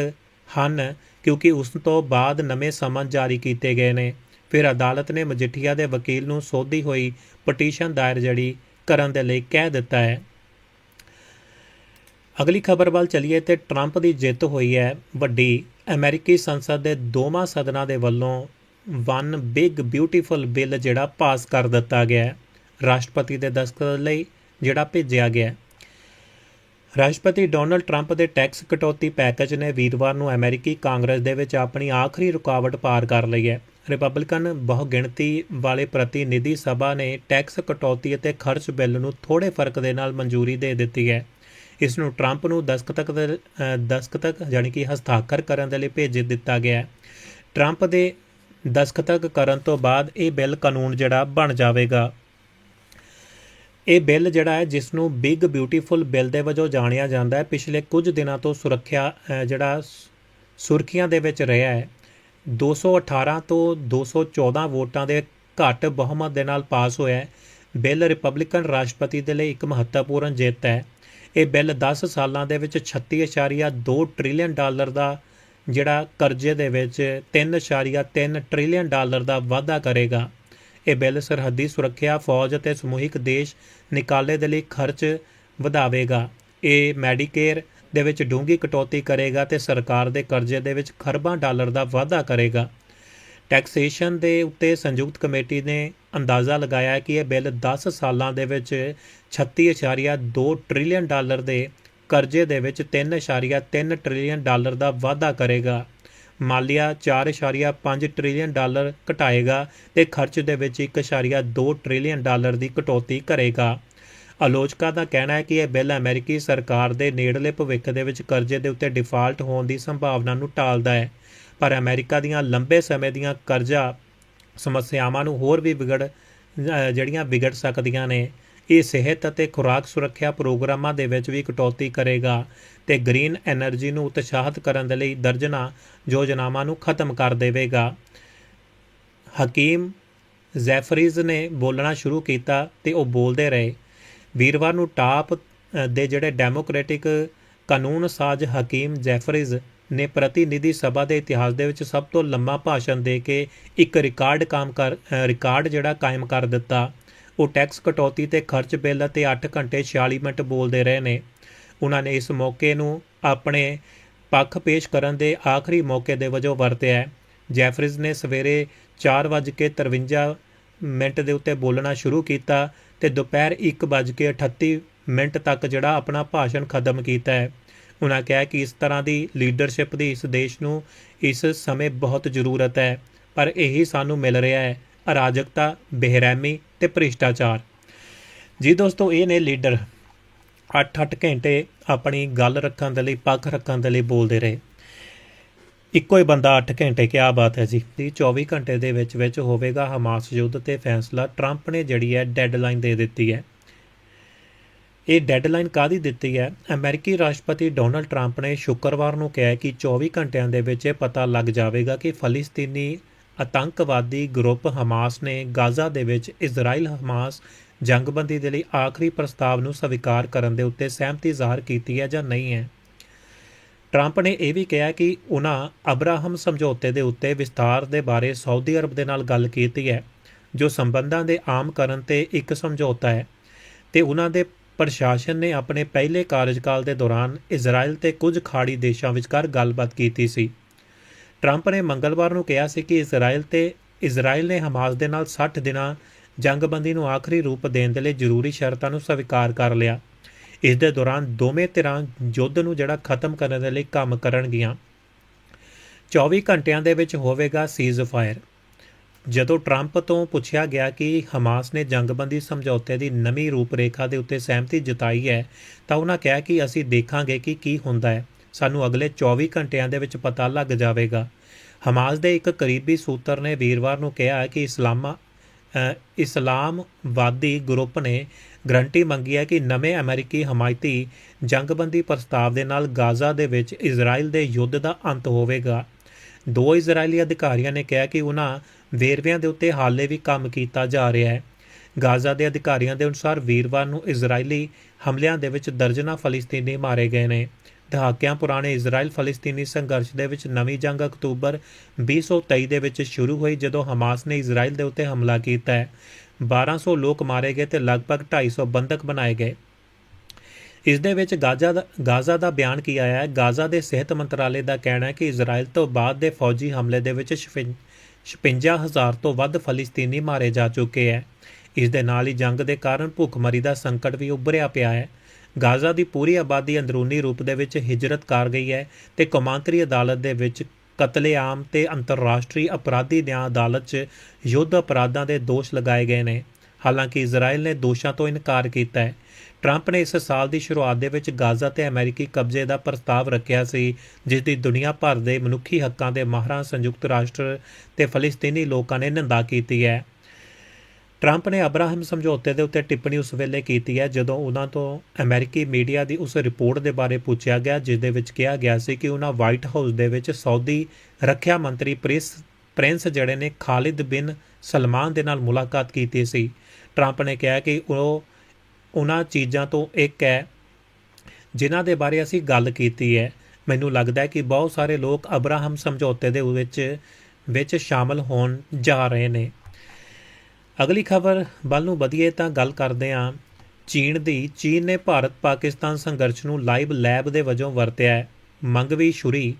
ਹਨ, ਕਿਉਂਕਿ ਉਸ ਤੋਂ ਬਾਅਦ ਨਵੇਂ ਸਮਨ ਜਾਰੀ ਕੀਤੇ ਗਏ ਨੇ। ਫਿਰ ਅਦਾਲਤ ਨੇ ਮਜੀਠੀਆ ਦੇ ਵਕੀਲ ਨੂੰ ਸੋਧੀ ਹੋਈ ਪਟੀਸ਼ਨ ਦਾਇਰ ਜਿਹੜੀ ਕਰਨ ਦੇ ਲਈ ਕਹਿ ਦਿੱਤਾ ਹੈ। ਅਗਲੀ ਖਬਰ ਵੱਲ ਚਲੀਏ ਤੇ ਟਰੰਪ ਦੀ ਜਿੱਤ ਹੋਈ ਹੈ। ਵੱਡੀ ਅਮਰੀਕੀ ਸੰਸਦ ਦੇ ਦੋਵਾਂ ਸਦਨਾਂ ਦੇ ਵੱਲੋਂ ਵਨ ਬਿਗ ਬਿਊਟੀਫੁਲ ਬਿੱਲ ਜਿਹੜਾ ਪਾਸ ਕਰ ਦਿੱਤਾ ਗਿਆ ਹੈ। ਰਾਸ਼ਟਰਪਤੀ ਦੇ ਦਸਤਖਤ ਲਈ ਜਿਹੜਾ ਭੇਜਿਆ ਗਿਆ ਹੈ। ਰਾਸ਼ਟਰਪਤੀ ਡੋਨਲਡ ਟਰੰਪ ਦੇ ਟੈਕਸ ਕਟੌਤੀ ਪੈਕੇਜ ਨੇ ਵੀਰਵਾਰ ਨੂੰ ਅਮਰੀਕੀ ਕਾਂਗਰਸ ਦੇ ਵਿੱਚ ਆਪਣੀ ਆਖਰੀ ਰੁਕਾਵਟ ਪਾਰ ਕਰ ਲਈ ਹੈ। ਰਿਪਬਲਿਕਨ ਬਹੁਗਿਣਤੀ ਵਾਲੇ ਪ੍ਰਤੀਨਿਧੀ ਸਭਾ ਨੇ ਟੈਕਸ ਕਟੌਤੀ ਅਤੇ ਖਰਚ ਬਿੱਲ ਨੂੰ ਥੋੜੇ ਫ਼ਰਕ ਦੇ ਨਾਲ ਮਨਜ਼ੂਰੀ ਦੇ ਦਿੱਤੀ ਹੈ। ਇਸ ਨੂੰ ਟਰੰਪ ਨੂੰ ਦਸਤਖਤ ਦੇ- ਅ, ਯਾਨੀ ਕਿ ਹਸਤਾਖਰ ਕਰਨ ਦੇ ਲਈ ਭੇਜ ਦਿੱਤਾ ਗਿਆ ਹੈ। ਟਰੰਪ ਦੇ ਦਸਤਖਤ ਕਰਨ ਤੋਂ ਬਾਅਦ ਇਹ ਬਿੱਲ ਕਾਨੂੰਨ ਜਿਹੜਾ ਬਣ ਜਾਵੇਗਾ। ਇਹ ਬਿੱਲ ਜਿਹੜਾ ਹੈ ਜਿਸ ਨੂੰ ਬਿਗ ਬਿਊਟੀਫੁਲ ਬਿੱਲ ਦੇ ਵਜੋਂ ਜਾਣਿਆ ਜਾਂਦਾ ਹੈ, ਪਿਛਲੇ ਕੁਝ ਦਿਨਾਂ ਤੋਂ ਸੁਰੱਖਿਆ ਜਿਹੜਾ ਸੁਰਖੀਆਂ ਦੇ ਵਿੱਚ ਰਿਹਾ ਹੈ। 218 ਤੋਂ 214 ਵੋਟਾਂ ਦੇ ਘੱਟ ਬਹੁਮਤ ਦੇ ਨਾਲ ਪਾਸ ਹੋਇਆ ਹੈ। ਬਿੱਲ ਰਿਪਬਲਿਕਨ ਰਾਸ਼ਟਰਪਤੀ ਦੇ ਲਈ ਇੱਕ ਮਹੱਤਵਪੂਰਨ ਜਿੱਤ ਹੈ। ਇਹ ਬਿੱਲ 10 ਸਾਲਾਂ ਦੇ ਵਿੱਚ 36.2 ਟ੍ਰਿਲੀਅਨ ਡਾਲਰ ਦਾ ਜਿਹੜਾ ਕਰਜ਼ੇ ਦੇ ਵਿੱਚ 3.3 ਟ੍ਰਿਲੀਅਨ ਡਾਲਰ ਦਾ ਵਾਧਾ ਕਰੇਗਾ। ਇਹ ਬਿੱਲ ਸਰਹੱਦੀ ਸੁਰੱਖਿਆ, ਫੌਜ ਅਤੇ ਸਮੂਹਿਕ ਦੇਸ਼ ਨਿਕਾਲੇ ਦੇ ਲਈ ਖਰਚ ਵਧਾਵੇਗਾ। ਇਹ ਮੈਡੀਕੇਅਰ ਦੇ ਵਿੱਚ ਡੂੰਘੀ ਕਟੌਤੀ ਕਰੇਗਾ ਤੇ ਸਰਕਾਰ ਦੇ ਕਰਜ਼ੇ ਦੇ ਵਿੱਚ ਖਰਬਾਂ ਡਾਲਰ ਦਾ ਵਾਧਾ ਕਰੇਗਾ। ਟੈਕਸੇਸ਼ਨ ਦੇ ਉੱਤੇ ਸੰਯੁਕਤ ਕਮੇਟੀ ਨੇ ਅੰਦਾਜ਼ਾ ਲਗਾਇਆ ਕਿ ਇਹ ਬਿੱਲ 10 ਸਾਲਾਂ ਦੇ ਵਿੱਚ 36.2 ਟ੍ਰਿਲੀਅਨ ਡਾਲਰ ਦੇ ਕਰਜ਼ੇ ਦੇ ਵਿੱਚ 3.3 ਟ੍ਰਿਲੀਅਨ ਡਾਲਰ ਦਾ ਵਾਧਾ ਕਰੇਗਾ। ਮਾਲੀਆ 4.5 ਟ੍ਰਿਲੀਅਨ ਡਾਲਰ ਘਟਾਏਗਾ ਤੇ ਖਰਚ ਦੇ ਵਿੱਚ 1.2 ਟ੍ਰਿਲੀਅਨ ਡਾਲਰ ਦੀ ਕਟੌਤੀ ਕਰੇਗਾ। ਆਲੋਚਕਾਂ ਦਾ ਕਹਿਣਾ ਹੈ ਕਿ ਇਹ ਬਿੱਲ ਅਮਰੀਕੀ ਸਰਕਾਰ ਦੇ ਨੇੜਲੇ ਭਵਿੱਖ ਦੇ ਵਿੱਚ ਕਰਜ਼ੇ ਦੇ ਉੱਤੇ ਡਿਫਾਲਟ ਹੋਣ ਦੀ ਸੰਭਾਵਨਾ ਨੂੰ ਟਾਲਦਾ ਹੈ। ਪਰ ਅਮਰੀਕਾ ਦੀਆਂ ਲੰਬੇ ਸਮੇਂ ਦੀਆਂ ਕਰਜ਼ਾ ਸਮੱਸਿਆਵਾਂ ਨੂੰ ਹੋਰ ਵੀ ਵਿਗੜ ਜਿਹੜੀਆਂ ਵਿਗੜ ਸਕਦੀਆਂ ਨੇ। ਇਹ ਸਿਹਤ ਅਤੇ ਖੁਰਾਕ ਸੁਰੱਖਿਆ ਪ੍ਰੋਗਰਾਮਾਂ ਦੇ ਵਿੱਚ ਵੀ ਕਟੌਤੀ ਕਰੇਗਾ ਤੇ ਗ੍ਰੀਨ એનર્ਜੀ ਨੂੰ ਉਤਸ਼ਾਹਿਤ ਕਰਨ ਦੇ ਲਈ ਦਰਜਨਾ ਯੋਜਨਾਵਾਂ ਨੂੰ ਖਤਮ ਕਰ ਦੇਵੇਗਾ। ਹਕੀਮ ਜ਼ੈਫਰੀਜ਼ ਨੇ ਬੋਲਣਾ ਸ਼ੁਰੂ ਕੀਤਾ ਤੇ ਉਹ ਬੋਲਦੇ ਰਹੇ, ਵੀਰਵਾਰ ਨੂੰ ਟਾਪ ਦੇ ਜਿਹੜੇ ਡੈਮੋਕ੍ਰੈਟਿਕ ਕਾਨੂੰਨ ਸਾਜ ਹਕੀਮ ਜ਼ੈਫਰੀਜ਼ ਨੇ ਪ੍ਰਤੀਨਿਧੀ ਸਭਾ ਦੇ ਇਤਿਹਾਸ ਦੇ ਵਿੱਚ ਸਭ ਤੋਂ ਲੰਮਾ ਭਾਸ਼ਣ ਦੇ ਕੇ ਇੱਕ ਰਿਕਾਰਡ ਕਾਮ ਕਰ ਰਿਕਾਰਡ ਜਿਹੜਾ ਕਾਇਮ ਕਰ ਦਿੱਤਾ। ਉਹ ਟੈਕਸ ਕਟੌਤੀ ਤੇ ਖਰਚ ਬਿੱਲ ਅਤੇ 8 ਘੰਟੇ 46 ਮਿੰਟ ਬੋਲਦੇ ਰਹੇ ਨੇ। ਉਹਨਾਂ ਨੇ ਇਸ ਮੌਕੇ ਨੂੰ ਆਪਣੇ ਪੱਖ ਪੇਸ਼ ਕਰਨ ਦੇ ਆਖਰੀ ਮੌਕੇ ਦੇ ਵਜੋਂ ਵਰਤਿਆ ਹੈ। ਜੈਫਰਿਜ਼ ਨੇ ਸਵੇਰੇ 4:53 ਮਿੰਟ ਦੇ ਉੱਤੇ ਬੋਲਣਾ ਸ਼ੁਰੂ ਕੀਤਾ ਤੇ ਦੁਪਹਿਰ 1:38 ਮਿੰਟ ਤੱਕ ਜਿਹੜਾ ਆਪਣਾ ਭਾਸ਼ਣ ਖਤਮ ਕੀਤਾ ਹੈ। ਉਹਨਾਂ ਕਿਹਾ ਕਿ ਇਸ ਤਰ੍ਹਾਂ ਦੀ ਲੀਡਰਸ਼ਿਪ ਦੀ ਇਸ ਦੇਸ਼ ਨੂੰ ਇਸ ਸਮੇਂ ਬਹੁਤ ਜ਼ਰੂਰਤ ਹੈ, ਪਰ ਇਹੀ ਸਾਨੂੰ ਮਿਲ ਰਿਹਾ ਹੈ। ਅਰਾਜਕਤਾ, ਬੇਰਹਿਮੀ ਤੇ ਭ੍ਰਿਸ਼ਟਾਚਾਰ। ਜੀ ਦੋਸਤੋ, ਇਹ ਨੇ ਲੀਡਰ 8-8 ਘੰਟੇ ਆਪਣੀ ਗੱਲ ਰੱਖਣ ਦੇ ਲਈ, ਪੱਖ ਰੱਖਣ ਦੇ ਲਈ ਬੋਲਦੇ ਰਹੇ। ਇੱਕੋ ਹੀ ਬੰਦਾ 8 ਘੰਟੇ ਕਿਆ ਬਾਤ ਹੈ ਜੀ। ਜੀ 24 ਘੰਟੇ ਦੇ ਵਿੱਚ ਵਿੱਚ ਹੋਵੇਗਾ ਹਮਾਸ ਯੁੱਧ ਤੇ ਫੈਸਲਾ। ਟਰੰਪ ਨੇ ਜਿਹੜੀ ਹੈ ਡੈਡਲਾਈਨ ਦੇ ਦਿੱਤੀ ਹੈ। ਇਹ ਡੈਡਲਾਈਨ ਕਾਦੀ ਦਿੱਤੀ ਹੈ? ਅਮਰੀਕੀ ਰਾਸ਼ਟਰਪਤੀ ਡੋਨਲਡ ਟਰੰਪ ਨੇ ਸ਼ੁੱਕਰਵਾਰ ਨੂੰ ਕਿਹਾ ਕਿ 24 ਘੰਟਿਆਂ ਦੇ ਵਿੱਚ ਇਹ ਪਤਾ ਲੱਗ ਜਾਵੇਗਾ ਕਿ ਫਲਸਤੀਨੀ ਆਤੰਕਵਾਦੀ ਗਰੁੱਪ ਹਮਾਸ ਨੇ ਗਾਜ਼ਾ ਦੇ ਵਿੱਚ ਇਜ਼ਰਾਈਲ ਹਮਾਸ ਜੰਗਬੰਦੀ ਦੇ ਲਈ ਆਖਰੀ ਪ੍ਰਸਤਾਵ ਨੂੰ ਸਵੀਕਾਰ ਕਰਨ ਦੇ ਉੱਤੇ ਸਹਿਮਤੀ ਜ਼ਾਹਰ ਕੀਤੀ ਹੈ ਜਾਂ ਨਹੀਂ ਹੈ। ਟਰੰਪ ਨੇ ਇਹ ਵੀ ਕਿਹਾ ਕਿ ਉਹਨਾਂ ਅਬਰਾਹਮ ਸਮਝੌਤੇ ਦੇ ਉੱਤੇ ਵਿਸਤਾਰ ਦੇ ਬਾਰੇ ਸਾਊਦੀ ਅਰਬ ਦੇ ਨਾਲ ਗੱਲ ਕੀਤੀ ਹੈ, ਜੋ ਸੰਬੰਧਾਂ ਦੇ ਆਮ ਕਰਨ ਤੇ ਇੱਕ ਸਮਝੌਤਾ ਹੈ। ਤੇ ਉਹਨਾਂ ਦੇ ਪ੍ਰਸ਼ਾਸਨ ਨੇ ਆਪਣੇ ਪਹਿਲੇ ਕਾਰਜਕਾਲ ਦੇ ਦੌਰਾਨ ਇਜ਼ਰਾਈਲ ਤੇ ਕੁਝ ਖਾੜੀ ਦੇਸ਼ਾਂ ਵਿਚਕਾਰ ਗੱਲਬਾਤ ਕੀਤੀ ਸੀ। ਟਰੰਪ ਨੇ ਮੰਗਲਵਾਰ ਨੂੰ ਕਿਹਾ ਸੀ ਕਿ ਇਜ਼ਰਾਈਲ ਤੇ ਇਜ਼ਰਾਈਲ ਨੇ ਹਮਾਸ ਦੇ ਨਾਲ 60 ਦਿਨਾਂ ਜੰਗਬੰਦੀ ਨੂੰ ਆਖਰੀ ਰੂਪ ਦੇਣ ਦੇ ਲਈ ਜ਼ਰੂਰੀ ਸ਼ਰਤਾਂ ਨੂੰ ਸਵੀਕਾਰ ਕਰ ਲਿਆ। ਇਸ ਦੇ ਦੌਰਾਨ ਦੋਵੇਂ ਧਿਰਾਂ ਯੁੱਧ ਨੂੰ ਜਿਹੜਾ ਖਤਮ ਕਰਨ ਦੇ ਲਈ ਕੰਮ ਕਰਨਗੀਆਂ। 24 ਘੰਟਿਆਂ ਦੇ ਵਿੱਚ ਹੋਵੇਗਾ ਸੀਜ਼ ਫਾਇਰ ਜਦੋਂ ਟਰੰਪ ਤੋਂ ਪੁੱਛਿਆ ਗਿਆ ਕਿ ਹਮਾਸ ਨੇ ਜੰਗਬੰਦੀ ਸਮਝੌਤੇ ਦੀ ਨਵੀਂ ਰੂਪਰੇਖਾ ਦੇ ਉੱਤੇ ਸਹਿਮਤੀ ਜਤਾਈ ਹੈ, ਤਾਂ ਉਹਨਾਂ ਕਿਹਾ ਕਿ ਅਸੀਂ ਦੇਖਾਂਗੇ ਕਿ ਕੀ ਹੁੰਦਾ ਹੈ। ਸਾਨੂੰ ਅਗਲੇ 24 ਘੰਟਿਆਂ ਦੇ ਵਿੱਚ ਪਤਾ ਲੱਗ ਜਾਵੇਗਾ। ਹਮਾਸ ਦੇ ਇੱਕ ਕਰੀਬੀ ਸੂਤਰ ਨੇ ਵੀਰਵਾਰ ਨੂੰ ਕਿਹਾ ਕਿ ਇਸਲਾਮਾ ਇਸਲਾਮਵਾਦੀ ਗਰੁੱਪ ਨੇ ਗਰੰਟੀ ਮੰਗੀ ਹੈ ਕਿ ਨਵੇਂ ਅਮਰੀਕੀ ਹਮਾਇਤੀ ਜੰਗਬੰਦੀ ਪ੍ਰਸਤਾਵ ਦੇ ਨਾਲ ਗਾਜ਼ਾ ਦੇ ਵਿੱਚ ਇਜ਼ਰਾਈਲ ਦੇ ਯੁੱਧ ਦਾ ਅੰਤ ਹੋਵੇਗਾ। ਦੋ ਇਜ਼ਰਾਈਲੀ ਅਧਿਕਾਰੀਆਂ ਨੇ ਕਿਹਾ ਕਿ ਉਹਨਾਂ ਵੇਰਵਿਆਂ ਦੇ ਉੱਤੇ ਹਾਲੇ ਵੀ ਕੰਮ ਕੀਤਾ ਜਾ ਰਿਹਾ ਹੈ। ਗਾਜ਼ਾ ਦੇ ਅਧਿਕਾਰੀਆਂ ਦੇ ਅਨੁਸਾਰ ਵੀਰਵਾਰ ਨੂੰ ਇਜ਼ਰਾਈਲੀ ਹਮਲਿਆਂ ਦੇ ਵਿੱਚ ਦਰਜਨਾਂ ਫਲਸਤੀਨੀ ਮਾਰੇ ਗਏ ਨੇ। ਦਹਾਕਿਆਂ ਪੁਰਾਣੇ ਇਜ਼ਰਾਈਲ ਫਲਸਤੀਨੀ ਸੰਘਰਸ਼ ਦੇ ਵਿੱਚ ਨਵੀਂ ਜੰਗ ਅਕਤੂਬਰ 2023 ਦੇ ਵਿੱਚ ਸ਼ੁਰੂ ਹੋਈ ਜਦੋਂ ਹਮਾਸ ਨੇ ਇਜ਼ਰਾਈਲ ਦੇ ਉੱਤੇ ਹਮਲਾ ਕੀਤਾ ਹੈ। 1200 ਲੋਕ ਮਾਰੇ ਗਏ ਤੇ ਲਗਭਗ 250 ਬੰਦਕ ਬਣਾਏ ਗਏ। ਇਸ ਦੇ ਵਿੱਚ ਗਾਜ਼ਾ ਦਾ ਗਾਜ਼ਾ ਦਾ ਬਿਆਨ ਕੀ ਆਇਆ ਹੈ? ਗਾਜ਼ਾ ਦੇ ਸਿਹਤ ਮੰਤਰਾਲੇ ਦਾ ਕਹਿਣਾ ਹੈ ਕਿ ਇਜ਼ਰਾਈਲ ਤੋਂ ਬਾਅਦ ਦੇ ਫੌਜੀ ਹਮਲੇ ਦੇ ਵਿੱਚ 56000 ਤੋਂ ਵੱਧ ਫਲਸਤੀਨੀ ਮਾਰੇ ਜਾ ਚੁੱਕੇ ਹੈ। ਇਸ ਦੇ ਨਾਲ ਹੀ ਜੰਗ ਦੇ ਕਾਰਨ ਭੁੱਖਮਰੀ ਦਾ ਸੰਕਟ ਵੀ ਉੱਭਰਿਆ ਪਿਆ ਹੈ। ਗਾਜ਼ਾ ਦੀ ਪੂਰੀ ਆਬਾਦੀ ਅੰਦਰੂਨੀ ਰੂਪ ਦੇ ਵਿੱਚ ਹਿਜਰਤ ਕਰ ਗਈ ਹੈ ਤੇ ਕੌਮਾਂਤਰੀ ਅਦਾਲਤ ਦੇ ਵਿੱਚ ਕਤਲੇਆਮ ਤੇ ਅੰਤਰਰਾਸ਼ਟਰੀ ਅਪਰਾਧੀ ਨਿਆਂ ਅਦਾਲਤ 'ਚ ਯੁੱਧ ਅਪਰਾਧਾਂ ਦੇ ਦੋਸ਼ ਲਗਾਏ ਗਏ ਨੇ। ਹਾਲਾਂਕਿ ਇਜ਼ਰਾਈਲ ਨੇ ਦੋਸ਼ਾਂ ਤੋਂ ਇਨਕਾਰ ਕੀਤਾ ਹੈ। ਟਰੰਪ ਨੇ ਇਸ ਸਾਲ ਦੀ ਸ਼ੁਰੂਆਤ ਦੇ ਵਿੱਚ ਗਾਜ਼ਾ ਤੇ ਅਮਰੀਕੀ ਕਬਜ਼ੇ ਦਾ ਪ੍ਰਸਤਾਵ ਰੱਖਿਆ ਸੀ, ਜਿਸ ਦੀ ਦੁਨੀਆ ਭਰ ਦੇ ਮਨੁੱਖੀ ਹੱਕਾਂ ਦੇ ਮਾਹਰਾਂ ਸੰਯੁਕਤ ਰਾਸ਼ਟਰ ਤੇ ਫਲਸਤੀਨੀ ਲੋਕਾਂ ਨੇ ਨਿੰਦਾ ਕੀਤੀ ਹੈ। ਟਰੰਪ ਨੇ ਅਬਰਾਹਮ ਸਮਝੌਤੇ ਦੇ ਉੱਤੇ ਟਿੱਪਣੀ ਉਸ ਵੇਲੇ ਕੀਤੀ ਹੈ, ਜਦੋਂ ਉਹਨਾਂ ਤੋਂ ਅਮਰੀਕੀ ਮੀਡੀਆ ਦੀ ਉਸ ਰਿਪੋਰਟ ਦੇ ਬਾਰੇ ਪੁੱਛਿਆ ਗਿਆ ਜਿਸ ਦੇ ਵਿੱਚ ਕਿਹਾ ਗਿਆ ਸੀ ਕਿ ਉਹਨਾਂ ਵਾਈਟ ਹਾਊਸ ਦੇ ਵਿੱਚ ਸਾਊਦੀ ਰੱਖਿਆ ਮੰਤਰੀ ਪ੍ਰਿੰਸ ਪ੍ਰਿੰਸ ਜਿਹੜੇ ਨੇ ਖਾਲਿਦ ਬਿਨ ਸਲਮਾਨ ਦੇ ਨਾਲ ਮੁਲਾਕਾਤ ਕੀਤੀ ਸੀ। ਟਰੰਪ ਨੇ ਕਿਹਾ ਕਿ ਉਹ ਉਹਨਾਂ ਚੀਜ਼ਾਂ ਤੋਂ ਇੱਕ ਹੈ, ਜਿਨ੍ਹਾਂ ਦੇ ਬਾਰੇ ਅਸੀਂ ਗੱਲ ਕੀਤੀ ਹੈ। ਮੈਨੂੰ ਲੱਗਦਾ ਹੈ ਕਿ ਬਹੁਤ ਸਾਰੇ ਲੋਕ ਅਬਰਾਹਮ ਸਮਝੌਤੇ ਦੇ ਵਿੱਚ ਵਿੱਚ ਸ਼ਾਮਲ ਹੋਣ ਜਾ ਰਹੇ ਨੇ। ਅਗਲੀ ਖਬਰ, ਵੱਲ ਨੂੰ ਵਧੀਏ ਤਾਂ ਗੱਲ ਕਰਦੇ ਹਾਂ ਚੀਨ ਦੀ, ਚੀਨ ਨੇ ਭਾਰਤ ਪਾਕਿਸਤਾਨ ਸੰਘਰਸ਼ ਨੂੰ ਲਾਈਵ ਲੈਬ ਦੇ ਵਜੋਂ ਵਰਤਿਆ ਹੈ। ਮੰਗਵੀ ਛੁਰੀ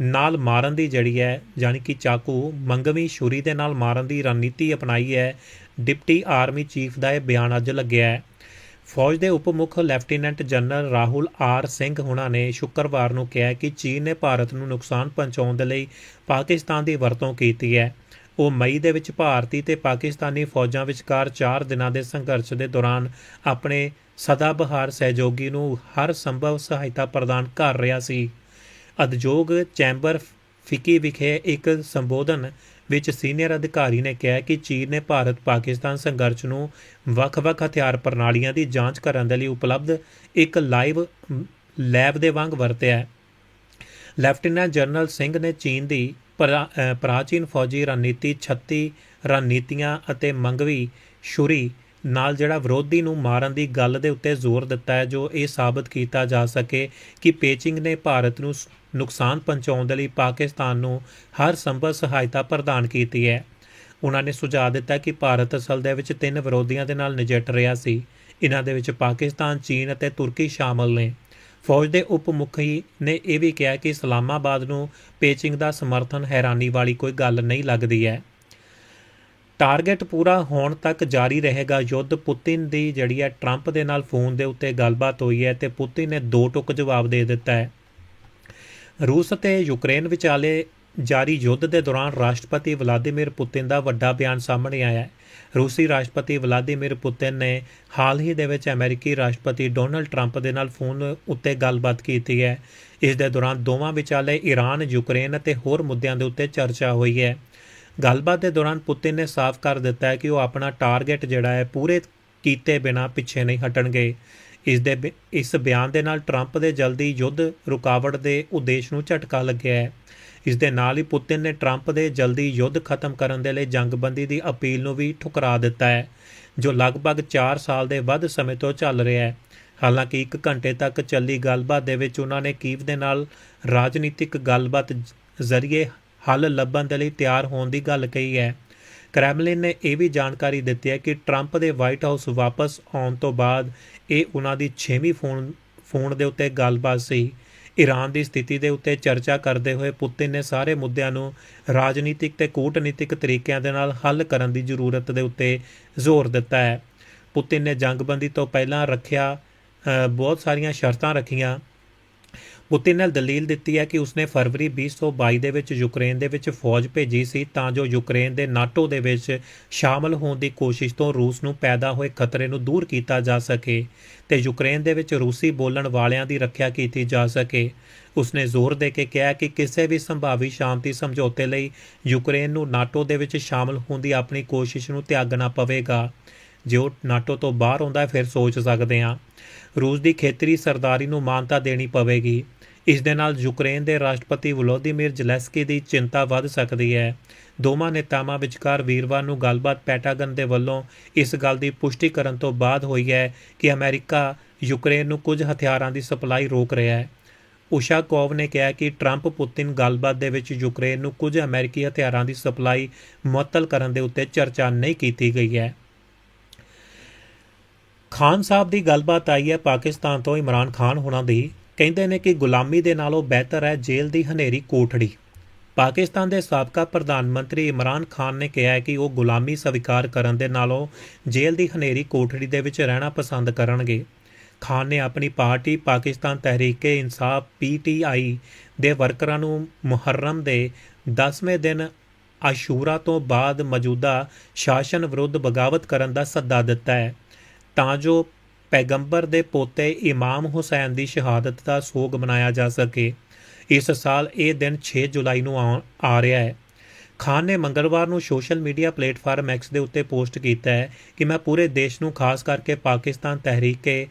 ਨਾਲ ਮਾਰਨ ਦੀ ਜੜੀ ਹੈ, ਯਾਨੀ ਕਿ ਚਾਕੂ ਮੰਗਵੀ ਛੁਰੀ ਦੇ ਨਾਲ ਮਾਰਨ ਦੀ ਰਣਨੀਤੀ ਅਪਣਾਈ ਹੈ। ਡਿਪਟੀ ਆਰਮੀ ਚੀਫ ਦਾ ਇਹ ਬਿਆਨ ਅੱਜ ਲੱਗਿਆ ਹੈ। ਫੌਜ ਦੇ ਉਪ ਮੁੱਖ lieutenant general Rahul R Singh ਹੁਣਾਂ ਨੇ ਸ਼ੁੱਕਰਵਾਰ ਨੂੰ ਕਿਹਾ ਕਿ ਚੀਨ ਨੇ ਭਾਰਤ ਨੂੰ ਨੁਕਸਾਨ ਪਹੁੰਚਾਉਣ ਦੇ ਲਈ ਪਾਕਿਸਤਾਨ ਦੀ ਵਰਤੋਂ ਕੀਤੀ ਹੈ। ਉਹ ਮਈ ਦੇ ਵਿੱਚ ਭਾਰਤੀ ਤੇ ਪਾਕਿਸਤਾਨੀ ਫੌਜਾਂ ਵਿਚਕਾਰ 4 ਦਿਨਾਂ ਦੇ ਸੰਘਰਸ਼ ਦੇ ਦੌਰਾਨ ਆਪਣੇ ਸਦਾਬਹਾਰ ਸਹਿਯੋਗੀ ਨੂੰ ਹਰ ਸੰਭਵ ਸਹਾਇਤਾ ਪ੍ਰਦਾਨ ਕਰ ਰਿਹਾ ਸੀ। ਉਦਯੋਗ ਚੈਂਬਰ ਫਿਕੀ ਵਿਖੇ ਇੱਕ ਸੰਬੋਧਨ ਵਿੱਚ ਸੀਨੀਅਰ ਅਧਿਕਾਰੀ ਨੇ ਕਿਹਾ ਕਿ ਚੀਨ ਨੇ ਭਾਰਤ ਪਾਕਿਸਤਾਨ ਸੰਘਰਸ਼ ਨੂੰ ਵੱਖ-ਵੱਖ ਹਥਿਆਰ ਪ੍ਰਣਾਲੀਆਂ ਦੀ ਜਾਂਚ ਕਰਨ ਦੇ ਲਈ ਉਪਲਬਧ ਇੱਕ ਲਾਈਵ ਲੈਬ ਦੇ ਵਾਂਗ ਵਰਤਿਆ ਹੈ। ਲੈਫਟੀਨੈਂਟ ਜਨਰਲ ਸਿੰਘ ਨੇ ਚੀਨ ਦੀ ਪ੍ਰਾਚੀਨ ਫੌਜੀ ਰਣਨੀਤੀ 36 ਰਣਨੀਤੀਆਂ ਅਤੇ ਮੰਗਵੀ ਛੁਰੀ ਨਾਲ ਜਿਹੜਾ ਵਿਰੋਧੀ ਨੂੰ ਮਾਰਨ ਦੀ ਗੱਲ ਦੇ ਉੱਤੇ ਜ਼ੋਰ ਦਿੱਤਾ ਹੈ, ਜੋ ਇਹ ਸਾਬਤ ਕੀਤਾ ਜਾ ਸਕੇ ਕਿ ਪੇਚਿੰਗ ਨੇ ਭਾਰਤ ਨੂੰ ਨੁਕਸਾਨ ਪਹੁੰਚਾਉਣ ਦੇ ਲਈ ਪਾਕਿਸਤਾਨ ਨੂੰ ਹਰ ਸੰਭਵ ਸਹਾਇਤਾ ਪ੍ਰਦਾਨ ਕੀਤੀ ਹੈ। ਉਹਨਾਂ ਨੇ ਸੁਝਾਅ ਦਿੱਤਾ ਕਿ ਭਾਰਤ ਅਸਲ ਦੇ ਵਿੱਚ ਤਿੰਨ ਵਿਰੋਧੀਆਂ ਦੇ ਨਾਲ ਨਜਿੱਠ ਰਿਹਾ ਸੀ। ਇਹਨਾਂ ਦੇ ਵਿੱਚ ਪਾਕਿਸਤਾਨ, ਚੀਨ ਅਤੇ ਤੁਰਕੀ ਸ਼ਾਮਲ ਨੇ। ਫੌਜ ਦੇ ਉਪ ਮੁਖੀ ਨੇ ਇਹ ਵੀ ਕਿਹਾ ਕਿ ਇਸਲਾਮਾਬਾਦ ਨੂੰ ਪੇਚਿੰਗ ਦਾ ਸਮਰਥਨ ਹੈਰਾਨੀ ਵਾਲੀ ਕੋਈ ਗੱਲ ਨਹੀਂ ਲੱਗਦੀ ਹੈ। ਟਾਰਗੇਟ ਪੂਰਾ ਹੋਣ ਤੱਕ ਜਾਰੀ ਰਹੇਗਾ। ਯੁੱਧ ਪੁਤਿਨ ਦੀ ਜਿਹੜੀ ਹੈ ਟਰੰਪ ਦੇ ਨਾਲ ਫੋਨ ਦੇ ਉੱਤੇ ਗੱਲਬਾਤ ਹੋਈ ਹੈ ਤੇ ਪੁਤਿਨ ਨੇ ਦੋ ਟੁਕ ਜਵਾਬ ਦੇ ਦਿੱਤਾ ਹੈ। ਰੂਸ ਅਤੇ ਯੂਕਰੇਨ ਵਿਚਾਲੇ ਜਾਰੀ ਯੁੱਧ ਦੇ ਦੌਰਾਨ ਰਾਸ਼ਟਰਪਤੀ ਵਲਾਦੀਮੀਰ ਪੁਤਿਨ ਦਾ ਵੱਡਾ ਬਿਆਨ ਸਾਹਮਣੇ ਆਇਆ ਹੈ। ਰੂਸੀ ਰਾਸ਼ਟਰਪਤੀ ਵਲਾਦੀਮੀਰ ਪੁਤਿਨ ਨੇ ਹਾਲ ਹੀ ਦੇ ਵਿੱਚ ਅਮਰੀਕੀ ਰਾਸ਼ਟਰਪਤੀ ਡੋਨਲਡ ਟਰੰਪ ਦੇ ਨਾਲ ਫੋਨ ਉੱਤੇ ਗੱਲਬਾਤ ਕੀਤੀ ਹੈ। ਇਸ ਦੇ ਦੌਰਾਨ ਦੋਵਾਂ ਵਿਚਾਲੇ ਈਰਾਨ ਯੂਕਰੇਨ ਅਤੇ ਹੋਰ ਮੁੱਦਿਆਂ ਦੇ ਉੱਤੇ ਚਰਚਾ ਹੋਈ ਹੈ। ਗੱਲਬਾਤ ਦੇ ਦੌਰਾਨ ਪੁਤਿਨ ਨੇ ਸਾਫ਼ ਕਰ ਦਿੱਤਾ ਹੈ ਕਿ ਉਹ ਆਪਣਾ ਟਾਰਗੇਟ ਜਿਹੜਾ ਹੈ ਪੂਰੇ ਕੀਤੇ ਬਿਨਾ ਪਿੱਛੇ ਨਹੀਂ ਹਟਣਗੇ। ਇਸ ਦੇ ਬਿ- ਇਸ ਬਿਆਨ ਦੇ ਨਾਲ ਟਰੰਪ ਦੇ ਜਲਦੀ ਯੁੱਧ ਰੁਕਾਵਟ ਦੇ ਉਦੇਸ਼ ਨੂੰ ਝਟਕਾ ਲੱਗਿਆ ਹੈ। ਇਸ ਦੇ ਨਾਲ ਹੀ ਪੁਤਿਨ ਨੇ ਟਰੰਪ ਦੇ ਜਲਦੀ ਯੁੱਧ ਖਤਮ ਕਰਨ ਦੇ ਲਈ ਜੰਗਬੰਦੀ ਦੀ ਅਪੀਲ ਨੂੰ ਵੀ ਠੁਕਰਾ ਦਿੱਤਾ ਹੈ, ਜੋ ਲਗਭਗ 4 ਸਾਲ ਦੇ ਵੱਧ ਸਮੇਂ ਤੋਂ ਚੱਲ ਰਿਹਾ ਹੈ। ਹਾਲਾਂਕਿ 1 ਘੰਟੇ ਤੱਕ ਚੱਲੀ ਗੱਲਬਾਤ ਦੇ ਵਿੱਚ ਉਹਨਾਂ ਨੇ ਕੀਵ ਦੇ ਨਾਲ ਰਾਜਨੀਤਿਕ ਗੱਲਬਾਤ ਜ਼ਰੀਏ ਹੱਲ ਲੱਭਣ ਦੇ ਲਈ ਤਿਆਰ ਹੋਣ ਦੀ ਗੱਲ ਕਹੀ ਹੈ। ਕ੍ਰੈਮਲਿਨ ਨੇ ਇਹ ਵੀ ਜਾਣਕਾਰੀ ਦਿੱਤੀ ਹੈ ਕਿ ਟਰੰਪ ਦੇ ਵਾਈਟ ਹਾਊਸ ਵਾਪਸ ਆਉਣ ਤੋਂ ਬਾਅਦ ਇਹ ਉਹਨਾਂ ਦੀ 6ਵੀਂ ਫੋਨ ਫੋਨ ਦੇ ਉੱਤੇ ਗੱਲਬਾਤ ਸੀ। ਈਰਾਨ ਦੀ ਸਥਿਤੀ ਦੇ ਉੱਤੇ ਚਰਚਾ ਕਰਦੇ ਹੋਏ ਪੁਤਿਨ ਨੇ ਸਾਰੇ ਮੁੱਦਿਆਂ ਨੂੰ ਰਾਜਨੀਤਿਕ ਤੇ ਕੂਟਨੀਤਿਕ ਤਰੀਕਿਆਂ ਦੇ ਨਾਲ ਹੱਲ ਕਰਨ ਦੀ ਜ਼ਰੂਰਤ ਦੇ ਉੱਤੇ ਜ਼ੋਰ ਦਿੱਤਾ ਹੈ। ਪੁਤਿਨ ਨੇ ਜੰਗਬੰਦੀ ਤੋਂ ਪਹਿਲਾਂ ਰੱਖਿਆ ਬਹੁਤ ਸਾਰੀਆਂ ਸ਼ਰਤਾਂ ਰੱਖੀਆਂ। ਪੁਤਿਨ ਨੇ ਦਲੀਲ ਦਿੱਤੀ ਹੈ ਕਿ ਉਸਨੇ ਫਰਵਰੀ 2022 ਦੇ ਵਿੱਚ ਯੂਕਰੇਨ ਦੇ ਵਿੱਚ ਫੌਜ ਭੇਜੀ ਸੀ, ਤਾਂ ਜੋ ਯੂਕਰੇਨ ਦੇ ਨਾਟੋ ਦੇ ਵਿੱਚ ਸ਼ਾਮਲ ਹੋਣ ਦੀ ਕੋਸ਼ਿਸ਼ ਤੋਂ ਰੂਸ ਨੂੰ ਪੈਦਾ ਹੋਏ ਖਤਰੇ ਨੂੰ ਦੂਰ ਕੀਤਾ ਜਾ ਸਕੇ ਤੇ ਯੂਕਰੇਨ ਦੇ ਵਿੱਚ ਰੂਸੀ ਬੋਲਣ ਵਾਲਿਆਂ ਦੀ ਰੱਖਿਆ ਕੀਤੀ ਜਾ ਸਕੇ। ਉਸਨੇ ਜ਼ੋਰ ਦੇ ਕੇ ਕਿਹਾ ਕਿ ਕਿਸੇ ਵੀ ਸੰਭਾਵੀ ਸ਼ਾਂਤੀ ਸਮਝੌਤੇ ਲਈ ਯੂਕਰੇਨ ਨੂੰ ਨਾਟੋ ਦੇ ਵਿੱਚ ਸ਼ਾਮਲ ਹੋਣ ਦੀ ਆਪਣੀ ਕੋਸ਼ਿਸ਼ ਨੂੰ ਤਿਆਗਣਾ ਪਵੇਗਾ। ਜੇ ਉਹ ਨਾਟੋ ਤੋਂ ਬਾਹਰ ਆਉਂਦਾ ਫਿਰ ਸੋਚ ਸਕਦੇ ਹਾਂ। ਰੂਸ ਦੀ ਖੇਤਰੀ ਸਰਦਾਰੀ ਨੂੰ ਮਾਨਤਾ ਦੇਣੀ ਪਵੇਗੀ। ਇਸ ਦੇ ਨਾਲ ਯੂਕਰੇਨ ਦੇ ਰਾਸ਼ਟਰਪਤੀ ਵਲੋਦੀਮੀਰ ਜ਼ੈਲੈਂਸਕੀ ਦੀ ਚਿੰਤਾ ਵੱਧ ਸਕਦੀ ਹੈ। ਦੋਵਾਂ ਨੇਤਾਵਾਂ ਵਿਚਕਾਰ ਵੀਰਵਾਰ ਨੂੰ ਗੱਲਬਾਤ ਪੈਟਾਗਨ ਦੇ ਵੱਲੋਂ ਇਸ ਗੱਲ ਦੀ ਪੁਸ਼ਟੀ ਕਰਨ ਤੋਂ ਬਾਅਦ ਹੋਈ ਹੈ ਕਿ ਅਮਰੀਕਾ ਯੂਕਰੇਨ ਨੂੰ ਕੁਝ ਹਥਿਆਰਾਂ ਦੀ ਸਪਲਾਈ ਰੋਕ ਰਿਹਾ ਹੈ। ਉਸ਼ਾ ਕੋਵ ਨੇ ਕਿਹਾ ਕਿ ਟਰੰਪ ਪੁਤਿਨ ਗੱਲਬਾਤ ਦੇ ਵਿੱਚ ਯੂਕਰੇਨ ਨੂੰ ਕੁਝ ਅਮਰੀਕੀ ਹਥਿਆਰਾਂ ਦੀ ਸਪਲਾਈ ਮੁਅੱਤਲ ਕਰਨ ਦੇ ਉੱਤੇ ਚਰਚਾ ਨਹੀਂ ਕੀਤੀ ਗਈ ਹੈ। ਖਾਨ ਸਾਹਿਬ ਦੀ ਗੱਲਬਾਤ ਆਈ ਹੈ ਪਾਕਿਸਤਾਨ ਤੋਂ ਇਮਰਾਨ ਖਾਨ ਹੋਣਾ ਦੀ। ਕਹਿੰਦੇ ਨੇ ਕਿ ਗੁਲਾਮੀ ਦੇ ਨਾਲੋਂ ਬਿਹਤਰ ਹੈ ਜੇਲ੍ਹ ਦੀ ਹਨੇਰੀ ਕੋਠੜੀ। ਪਾਕਿਸਤਾਨ ਦੇ ਸਾਬਕਾ ਪ੍ਰਧਾਨ ਮੰਤਰੀ ਇਮਰਾਨ ਖਾਨ ਨੇ ਕਿਹਾ ਹੈ ਕਿ ਉਹ ਗੁਲਾਮੀ ਸਵੀਕਾਰ ਕਰਨ ਦੇ ਨਾਲੋਂ ਜੇਲ੍ਹ ਦੀ ਹਨੇਰੀ ਕੋਠੜੀ ਦੇ ਵਿੱਚ ਰਹਿਣਾ ਪਸੰਦ ਕਰਨਗੇ। ਖਾਨ ਨੇ ਆਪਣੀ ਪਾਰਟੀ ਪਾਕਿਸਤਾਨ ਤਹਿਰੀਕੇ ਇਨਸਾਫ ਪੀਟੀਆਈ ਦੇ ਵਰਕਰਾਂ ਨੂੰ ਮੁਹਰਮ ਦੇ 10ਵੇਂ ਦਿਨ ਆਸ਼ੂਰਾ ਤੋਂ ਬਾਅਦ ਮੌਜੂਦਾ ਸ਼ਾਸਨ ਵਿਰੁੱਧ ਬਗਾਵਤ ਕਰਨ ਦਾ ਸੱਦਾ ਦਿੱਤਾ ਹੈ। ਤਾਂ ਜੋ ਪੈਗੰਬਰ ਦੇ ਪੋਤੇ ਇਮਾਮ ਹੁਸੈਨ ਦੀ ਸ਼ਹਾਦਤ ਦਾ ਸੋਗ ਮਨਾਇਆ ਜਾ ਸਕੇ। ਇਸ ਸਾਲ ਇਹ ਦਿਨ 6 ਜੁਲਾਈ ਨੂੰ ਆਉਣ- ਆ ਰਿਹਾ ਹੈ। ਖਾਨ ਨੇ ਮੰਗਲਵਾਰ ਨੂੰ ਸੋਸ਼ਲ ਮੀਡੀਆ ਪਲੇਟਫਾਰਮ ਐਕਸ ਦੇ ਉੱਤੇ ਪੋਸਟ ਕੀਤਾ ਹੈ ਕਿ ਮੈਂ ਪੂਰੇ ਦੇਸ਼ ਨੂੰ ਖਾਸ ਕਰਕੇ ਪਾਕਿਸਤਾਨ ਤਹਿਰੀਕੇ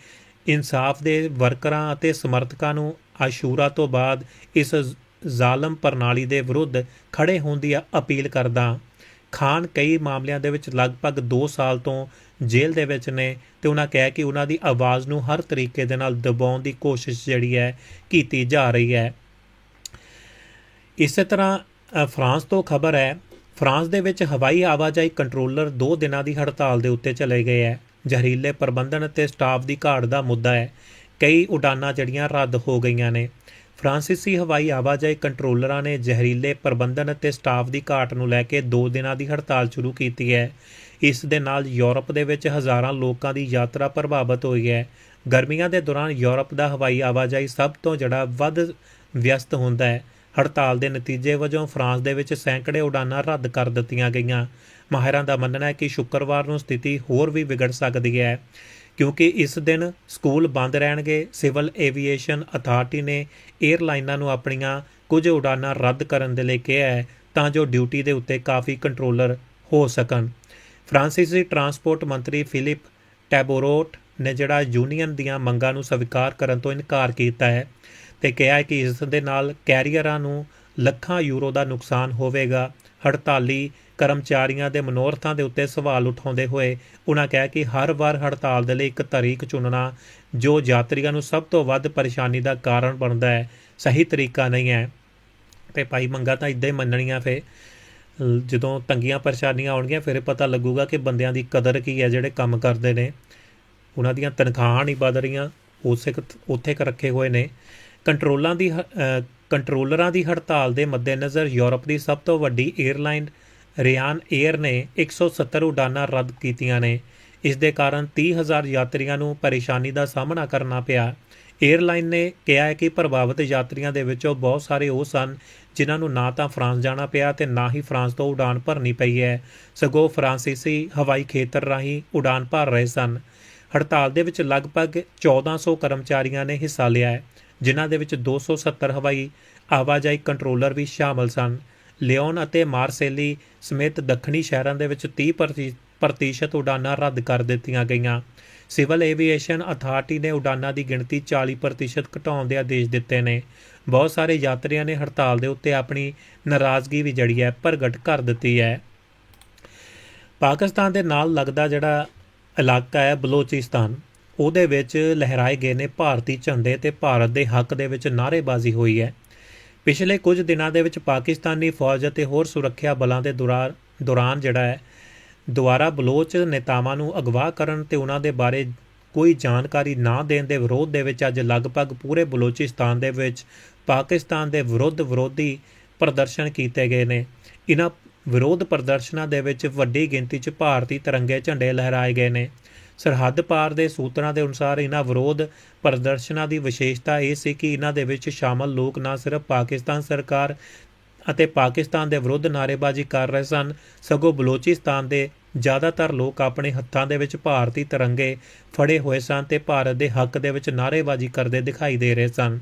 ਇਨਸਾਫ ਦੇ ਵਰਕਰਾਂ ਅਤੇ ਸਮਰਥਕਾਂ ਨੂੰ ਆਸ਼ੂਰਾ ਤੋਂ ਬਾਅਦ ਇਸ ਜ਼ਾਲਮ ਪ੍ਰਣਾਲੀ ਦੇ ਵਿਰੁੱਧ ਖੜੇ ਹੋਣ ਦੀ ਅਪੀਲ ਕਰਦਾ ਖਾਨ ਕਈ ਮਾਮਲਿਆਂ ਦੇ ਵਿੱਚ ਲਗਭਗ 2 ਸਾਲ ਤੋਂ ਜੇਲ੍ਹ ਦੇ ਵਿੱਚ ਨੇ ਤੇ ਉਹਨਾਂ ਕਿਹਾ ਕਿ ਉਹਨਾਂ ਦੀ ਆਵਾਜ਼ ਨੂੰ ਹਰ ਤਰੀਕੇ ਦੇ ਨਾਲ ਦਬਾਉਣ ਦੀ ਕੋਸ਼ਿਸ਼ ਜਿਹੜੀ ਹੈ ਕੀਤੀ ਜਾ ਰਹੀ ਹੈ। ਇਸੇ ਤਰ੍ਹਾਂ ਫਰਾਂਸ ਤੋਂ ਖਬਰ ਹੈ, ਫਰਾਂਸ ਦੇ ਵਿੱਚ ਹਵਾਈ ਆਵਾਜਾਈ ਕੰਟਰੋਲਰ 2 ਦਿਨਾਂ ਦੀ ਹੜਤਾਲ ਦੇ ਉੱਤੇ ਚਲੇ ਗਏ ਹੈ। ਜ਼ਹਿਰੀਲੇ ਪ੍ਰਬੰਧਨ ਅਤੇ ਸਟਾਫ ਦੀ ਘਾਟ ਦਾ ਮੁੱਦਾ ਹੈ। ਕਈ ਉਡਾਨਾਂ ਜਿਹੜੀਆਂ ਰੱਦ ਹੋ ਗਈਆਂ ਨੇ। ਫਰਾਂਸੀਸੀ ਹਵਾਈ ਆਵਾਜਾਈ ਕੰਟਰੋਲਰਾਂ ਨੇ ਜ਼ਹਿਰੀਲੇ ਪ੍ਰਬੰਧਨ ਅਤੇ ਸਟਾਫ ਦੀ ਘਾਟ ਨੂੰ ਲੈ ਕੇ 2 ਦਿਨਾਂ ਦੀ ਹੜਤਾਲ ਸ਼ੁਰੂ ਕੀਤੀ ਹੈ। ਇਸ ਦੇ ਨਾਲ ਯੂਰਪ ਦੇ ਵਿੱਚ ਹਜ਼ਾਰਾਂ ਲੋਕਾਂ ਦੀ ਯਾਤਰਾ ਪ੍ਰਭਾਵਿਤ ਹੋਈ ਹੈ। ਗਰਮੀਆਂ ਦੇ ਦੌਰਾਨ ਯੂਰਪ ਦਾ ਹਵਾਈ ਆਵਾਜਾਈ ਸਭ ਤੋਂ ਜਿਹੜਾ ਵੱਧ ਵਿਅਸਤ ਹੁੰਦਾ ਹੈ। ਹੜਤਾਲ ਦੇ ਨਤੀਜੇ ਵਜੋਂ ਫਰਾਂਸ ਦੇ ਵਿੱਚ ਸੈਂਕੜੇ ਉਡਾਨਾਂ ਰੱਦ ਕਰ ਦਿੱਤੀਆਂ ਗਈਆਂ। ਮਾਹਿਰਾਂ ਦਾ ਮੰਨਣਾ ਹੈ ਕਿ ਸ਼ੁੱਕਰਵਾਰ ਨੂੰ ਸਥਿਤੀ ਹੋਰ ਵੀ ਵਿਗੜ ਸਕਦੀ ਹੈ, ਕਿਉਂਕਿ ਇਸ ਦਿਨ ਸਕੂਲ ਬੰਦ ਰਹਿਣਗੇ। ਸਿਵਲ ਏਵੀਏਸ਼ਨ ਅਥਾਰਟੀ ਨੇ 에ਅਰਲਾਈਨਾਂ ਨੂੰ ਆਪਣੀਆਂ ਕੁਝ ਉਡਾਨਾਂ ਰੱਦ ਕਰਨ ਦੇ ਲਈ ਕਿਹਾ ਹੈ ਤਾਂ ਜੋ ਡਿਊਟੀ ਦੇ ਉੱਤੇ ਕਾਫੀ ਕੰਟਰੋਲਰ ਹੋ ਸਕਣ। ਫਰਾਂਸੀਸੀ ਟਰਾਂਸਪੋਰਟ ਮੰਤਰੀ ਫਿਲਿਪ ਟੈਬੋਰੋਟ ਨੇ ਜਿਹੜਾ ਯੂਨੀਅਨ ਦੀਆਂ ਮੰਗਾਂ ਨੂੰ ਸਵੀਕਾਰ ਕਰਨ ਤੋਂ ਇਨਕਾਰ ਕੀਤਾ ਹੈ ਤੇ ਕਿਹਾ ਹੈ ਕਿ ਇਸ ਦੇ ਨਾਲ ਕੈਰੀਅਰਾਂ ਨੂੰ ਲੱਖਾਂ ਯੂਰੋ ਦਾ ਨੁਕਸਾਨ ਹੋਵੇਗਾ। ਹੜਤਾਲੀ ਕਰਮਚਾਰੀਆਂ ਦੇ ਮਨੋਰਥਾਂ ਦੇ ਉੱਤੇ ਸਵਾਲ ਉਠਾਉਂਦੇ ਹੋਏ ਉਹਨਾਂ ਕਿਹਾ ਕਿ ਹਰ ਵਾਰ ਹੜਤਾਲ ਦੇ ਲਈ ਇੱਕ ਤਾਰੀਖ ਚੁਣਨਾ ਜੋ ਯਾਤਰੀਆਂ ਨੂੰ ਸਭ ਤੋਂ ਵੱਧ ਪਰੇਸ਼ਾਨੀ ਦਾ ਕਾਰਨ ਬਣਦਾ ਹੈ, ਸਹੀ ਤਰੀਕਾ ਨਹੀਂ ਹੈ। ਤੇ ਭਾਈ ਮੰਗਾ ਤਾਂ ਇਦਾਂ ਹੀ ਮੰਨਣੀਆਂ ਫੇ ਜਦੋਂ ਤੰਗੀਆਂ ਪਰੇਸ਼ਾਨੀਆਂ ਆਉਣਗੀਆਂ, ਫਿਰ ਪਤਾ ਲੱਗੂਗਾ ਕਿ ਬੰਦਿਆਂ ਦੀ ਕਦਰ ਕੀ ਹੈ, ਜਿਹੜੇ ਕੰਮ ਕਰਦੇ ਨੇ। ਉਹਨਾਂ ਦੀਆਂ ਤਨਖਾਹਾਂ ਨਹੀਂ ਵਧ ਰਹੀਆਂ, ਉਸੇ ਕੁ- ਉੱਥੇ ਕ ਰੱਖੇ ਹੋਏ ਨੇ। ਕੰਟਰੋਲਾਂ ਦੀ ਹ- ਕੰਟਰੋਲਰਾਂ ਦੀ ਹੜਤਾਲ ਦੇ ਮੱਦੇਨਜ਼ਰ ਯੂਰਪ ਦੀ ਸਭ ਤੋਂ ਵੱਡੀ 에ਅਰਲਾਈਨ ਰਿਆਨ 에ਅਰ ਨੇ 170 ਉਡਾਨਾਂ ਰੱਦ ਕੀਤੀਆਂ ਨੇ। ਇਸ ਦੇ ਕਾਰਨ 30000 ਯਾਤਰੀਆਂ ਨੂੰ ਪਰੇਸ਼ਾਨੀ ਦਾ ਸਾਹਮਣਾ ਕਰਨਾ ਪਿਆ। ਏਅਰਲਾਈਨ ਨੇ ਕਿਹਾ ਹੈ ਕਿ ਪ੍ਰਭਾਵਿਤ ਯਾਤਰੀਆਂ ਦੇ ਵਿੱਚੋਂ ਬਹੁਤ ਸਾਰੇ ਉਹ ਸਨ ਜਿਨ੍ਹਾਂ ਨੂੰ ਨਾ ਤਾਂ ਫਰਾਂਸ ਜਾਣਾ ਪਿਆ ਤੇ ਨਾ ਹੀ ਫਰਾਂਸ ਤੋਂ ਉਡਾਨ ਭਰਨੀ ਪਈ ਹੈ। ਸਗੋਂ ਫਰਾਂਸੀਸੀ ਹਵਾਈ ਖੇਤਰ ਰਾਹੀਂ ਉਡਾਨ ਭਰ ਰਹੇ ਸਨ। ਹੜਤਾਲ ਦੇ ਵਿੱਚ ਲਗਭਗ 1400 ਕਰਮਚਾਰੀਆਂ ਨੇ ਹਿੱਸਾ ਲਿਆ ਹੈ, ਜਿਨ੍ਹਾਂ ਦੇ ਵਿੱਚ 270 ਹਵਾਈ ਆਵਾਜਾਈ ਕੰਟਰੋਲਰ ਵੀ ਸ਼ਾਮਲ ਸਨ। ਲਿਓਨ ਅਤੇ ਮਾਰਸੇਲੀ ਸਮੇਤ ਦੱਖਣੀ ਸ਼ਹਿਰਾਂ ਦੇ ਵਿੱਚ 30 ਪ੍ਰਤੀ- ਪ੍ਰਤੀਸ਼ਤ ਉਡਾਨਾਂ ਰੱਦ ਕਰ ਦਿੱਤੀਆਂ ਗਈਆਂ। ਸਿਵਲ ਏਵੀਏਸ਼ਨ ਅਥਾਰਟੀ ਨੇ ਉਡਾਨਾਂ ਦੀ ਗਿਣਤੀ 40% ਘਟਾਉਣ ਦੇ ਆਦੇਸ਼ ਦਿੱਤੇ ਨੇ। ਬਹੁਤ ਸਾਰੇ ਯਾਤਰੀਆਂ ਨੇ ਹੜਤਾਲ ਦੇ ਉੱਤੇ ਆਪਣੀ ਨਾਰਾਜ਼ਗੀ ਵੀ ਜੜੀ ਹੈ, ਪ੍ਰਗਟ ਕਰ ਦਿੱਤੀ ਹੈ। ਪਾਕਿਸਤਾਨ ਦੇ ਨਾਲ ਲੱਗਦਾ ਜਿਹੜਾ ਇਲਾਕਾ ਹੈ ਬਲੋਚਿਸਤਾਨ, ਉਹਦੇ ਵਿੱਚ ਲਹਿਰਾਏ ਗਏ ਨੇ ਭਾਰਤੀ ਝੰਡੇ ਤੇ ਭਾਰਤ ਦੇ ਹੱਕ ਦੇ ਵਿੱਚ ਨਾਅਰੇਬਾਜ਼ੀ ਹੋਈ ਹੈ। ਪਿਛਲੇ ਕੁਝ ਦਿਨਾਂ ਦੇ ਵਿੱਚ ਪਾਕਿਸਤਾਨੀ ਫੌਜ ਅਤੇ ਹੋਰ ਸੁਰੱਖਿਆ ਬਲਾਂ ਦੇ ਦੌਰਾਨ ਦੌਰਾਨ ਜਿਹੜਾ ਹੈ ਦੁਆਰਾ ਬਲੋਚ ਨੇਤਾਵਾਂ ਨੂੰ ਅਗਵਾ ਕਰਨ ਤੇ ਉਹਨਾਂ ਦੇ ਬਾਰੇ ਕੋਈ ਜਾਣਕਾਰੀ ਨਾ ਦੇਣ ਦੇ ਵਿਰੋਧ ਦੇ ਵਿੱਚ ਅੱਜ ਲਗਭਗ ਪੂਰੇ ਬਲੋਚਿਸਤਾਨ ਦੇ ਵਿੱਚ ਪਾਕਿਸਤਾਨ ਦੇ ਵਿਰੁੱਧ ਵਿਰੋਧੀ ਪ੍ਰਦਰਸ਼ਨ ਕੀਤੇ ਗਏ ਨੇ। ਇਹਨਾਂ ਵਿਰੋਧ ਪ੍ਰਦਰਸ਼ਨਾਂ ਦੇ ਵਿੱਚ ਵੱਡੀ ਗਿਣਤੀ 'ਚ ਭਾਰਤੀ ਤਿਰੰਗੇ ਝੰਡੇ ਲਹਿਰਾਏ ਗਏ ਨੇ। ਸਰਹੱਦ ਪਾਰ ਦੇ ਸੂਤਰਾਂ ਦੇ ਅਨੁਸਾਰ ਇਹਨਾਂ ਵਿਰੋਧ ਪ੍ਰਦਰਸ਼ਨਾਂ ਦੀ ਵਿਸ਼ੇਸ਼ਤਾ ਇਹ ਸੀ ਕਿ ਇਹਨਾਂ ਦੇ ਵਿੱਚ ਸ਼ਾਮਲ ਲੋਕ ਨਾ ਸਿਰਫ ਪਾਕਿਸਤਾਨ ਸਰਕਾਰ ਅਤੇ ਪਾਕਿਸਤਾਨ ਦੇ ਵਿਰੁੱਧ ਨਾਅਰੇਬਾਜ਼ੀ ਕਰ ਰਹੇ ਸਨ। ਸਗੋਂ ਬਲੋਚਿਸਤਾਨ ਦੇ ਜ਼ਿਆਦਾਤਰ ਲੋਕ ਆਪਣੇ ਹੱਥਾਂ ਦੇ ਵਿੱਚ ਭਾਰਤੀ ਤਿਰੰਗੇ ਫੜੇ ਹੋਏ ਸਨ ਤੇ ਭਾਰਤ ਦੇ ਹੱਕ ਦੇ ਵਿੱਚ ਨਾਅਰੇਬਾਜ਼ੀ ਕਰਦੇ ਦਿਖਾਈ ਦੇ ਰਹੇ ਸਨ।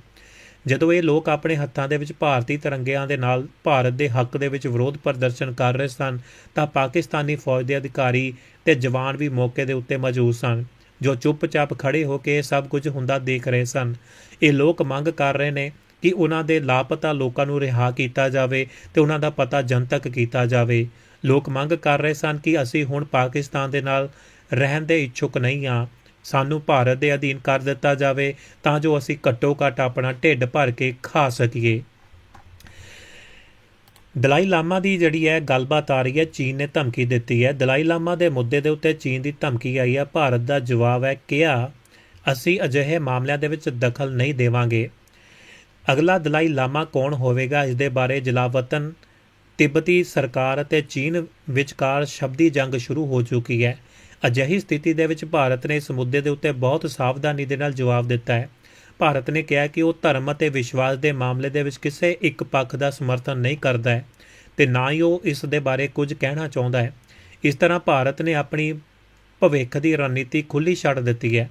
ਜਦੋਂ ਇਹ ਲੋਕ ਆਪਣੇ ਹੱਥਾਂ ਦੇ ਵਿੱਚ ਭਾਰਤੀ ਤਿਰੰਗਿਆਂ ਦੇ ਨਾਲ ਭਾਰਤ ਦੇ ਹੱਕ ਦੇ ਵਿੱਚ ਵਿਰੋਧ ਪ੍ਰਦਰਸ਼ਨ ਕਰ ਰਹੇ ਸਨ, ਤਾਂ ਪਾਕਿਸਤਾਨੀ ਫੌਜ ਦੇ ਅਧਿਕਾਰੀ ਤੇ ਜਵਾਨ ਵੀ ਮੌਕੇ ਦੇ ਉੱਤੇ ਮੌਜੂਦ ਸਨ, ਜੋ ਚੁੱਪਚਾਪ ਖੜੇ ਹੋ ਕੇ ਸਭ ਕੁਝ ਹੁੰਦਾ ਦੇਖ ਰਹੇ ਸਨ। ਇਹ ਲੋਕ ਮੰਗ ਕਰ ਰਹੇ ਨੇ ਕਿ ਉਹਨਾਂ ਦੇ ਲਾਪਤਾ ਲੋਕਾਂ ਨੂੰ ਰਿਹਾ ਕੀਤਾ ਜਾਵੇ ਤੇ ਉਹਨਾਂ ਦਾ ਪਤਾ ਜਨਤਕ ਕੀਤਾ ਜਾਵੇ। ਲੋਕ ਮੰਗ ਕਰ ਰਹੇ ਸਨ ਕਿ ਅਸੀਂ ਹੁਣ ਪਾਕਿਸਤਾਨ ਦੇ ਨਾਲ ਰਹਿਣ ਦੇ ਇੱਛੁਕ ਨਹੀਂ ਹਾਂ। ਸਾਨੂੰ ਭਾਰਤ ਦੇ ਅਧੀਨ ਕਰ ਦਿੱਤਾ ਜਾਵੇ ਤਾਂ ਜੋ ਅਸੀਂ ਘੱਟੋ ਘੱਟ ਆਪਣਾ ਢਿੱਡ ਭਰ ਕੇ ਖਾ ਸਕੀਏ। ਦਲਾਈ ਲਾਮਾ ਦੀ ਜਿਹੜੀ ਹੈ ਗੱਲਬਾਤ ਆ ਰਹੀ ਹੈ, ਚੀਨ ਨੇ ਧਮਕੀ ਦਿੱਤੀ ਹੈ। ਦਲਾਈ ਲਾਮਾ ਦੇ ਮੁੱਦੇ ਦੇ ਉੱਤੇ ਚੀਨ ਦੀ ਧਮਕੀ ਆਈ ਹੈ। ਭਾਰਤ ਦਾ ਜਵਾਬ ਹੈ ਕਿਹਾ ਅਸੀਂ ਅਜਿਹੇ ਮਾਮਲਿਆਂ ਦੇ ਵਿੱਚ ਦਖਲ ਨਹੀਂ ਦੇਵਾਂਗੇ। ਅਗਲਾ ਦਲਾਈ ਲਾਮਾ ਕੌਣ ਹੋਵੇਗਾ? ਇਸ ਦੇ ਬਾਰੇ ਜਲਾਵਤਨ ਤਿੱਬਤੀ ਸਰਕਾਰ ਅਤੇ ਚੀਨ ਵਿਚਕਾਰ ਸ਼ਬਦੀ ਜੰਗ ਸ਼ੁਰੂ ਹੋ ਚੁੱਕੀ ਹੈ। ਅਜਿਹੀ ਸਥਿਤੀ ਦੇ ਵਿੱਚ ਭਾਰਤ ਨੇ ਇਸ ਮੁੱਦੇ ਦੇ ਉੱਤੇ ਬਹੁਤ ਸਾਵਧਾਨੀ ਦੇ ਨਾਲ ਜਵਾਬ ਦਿੱਤਾ ਹੈ। ਭਾਰਤ ਨੇ ਕਿਹਾ ਕਿ ਉਹ ਧਰਮ ਅਤੇ ਵਿਸ਼ਵਾਸ ਦੇ ਮਾਮਲੇ ਦੇ ਵਿੱਚ ਕਿਸੇ ਇੱਕ ਪੱਖ ਦਾ ਸਮਰਥਨ ਨਹੀਂ ਕਰਦਾ ਹੈ ਤੇ ਨਾ ਹੀ ਉਹ ਇਸ ਦੇ ਬਾਰੇ ਕੁਝ ਕਹਿਣਾ ਚਾਹੁੰਦਾ ਹੈ। ਇਸ ਤਰ੍ਹਾਂ ਭਾਰਤ ਨੇ ਆਪਣੀ ਭਵਿੱਖ ਦੀ ਰਣਨੀਤੀ ਖੁੱਲੀ ਛੱਡ ਦਿੱਤੀ ਹੈ।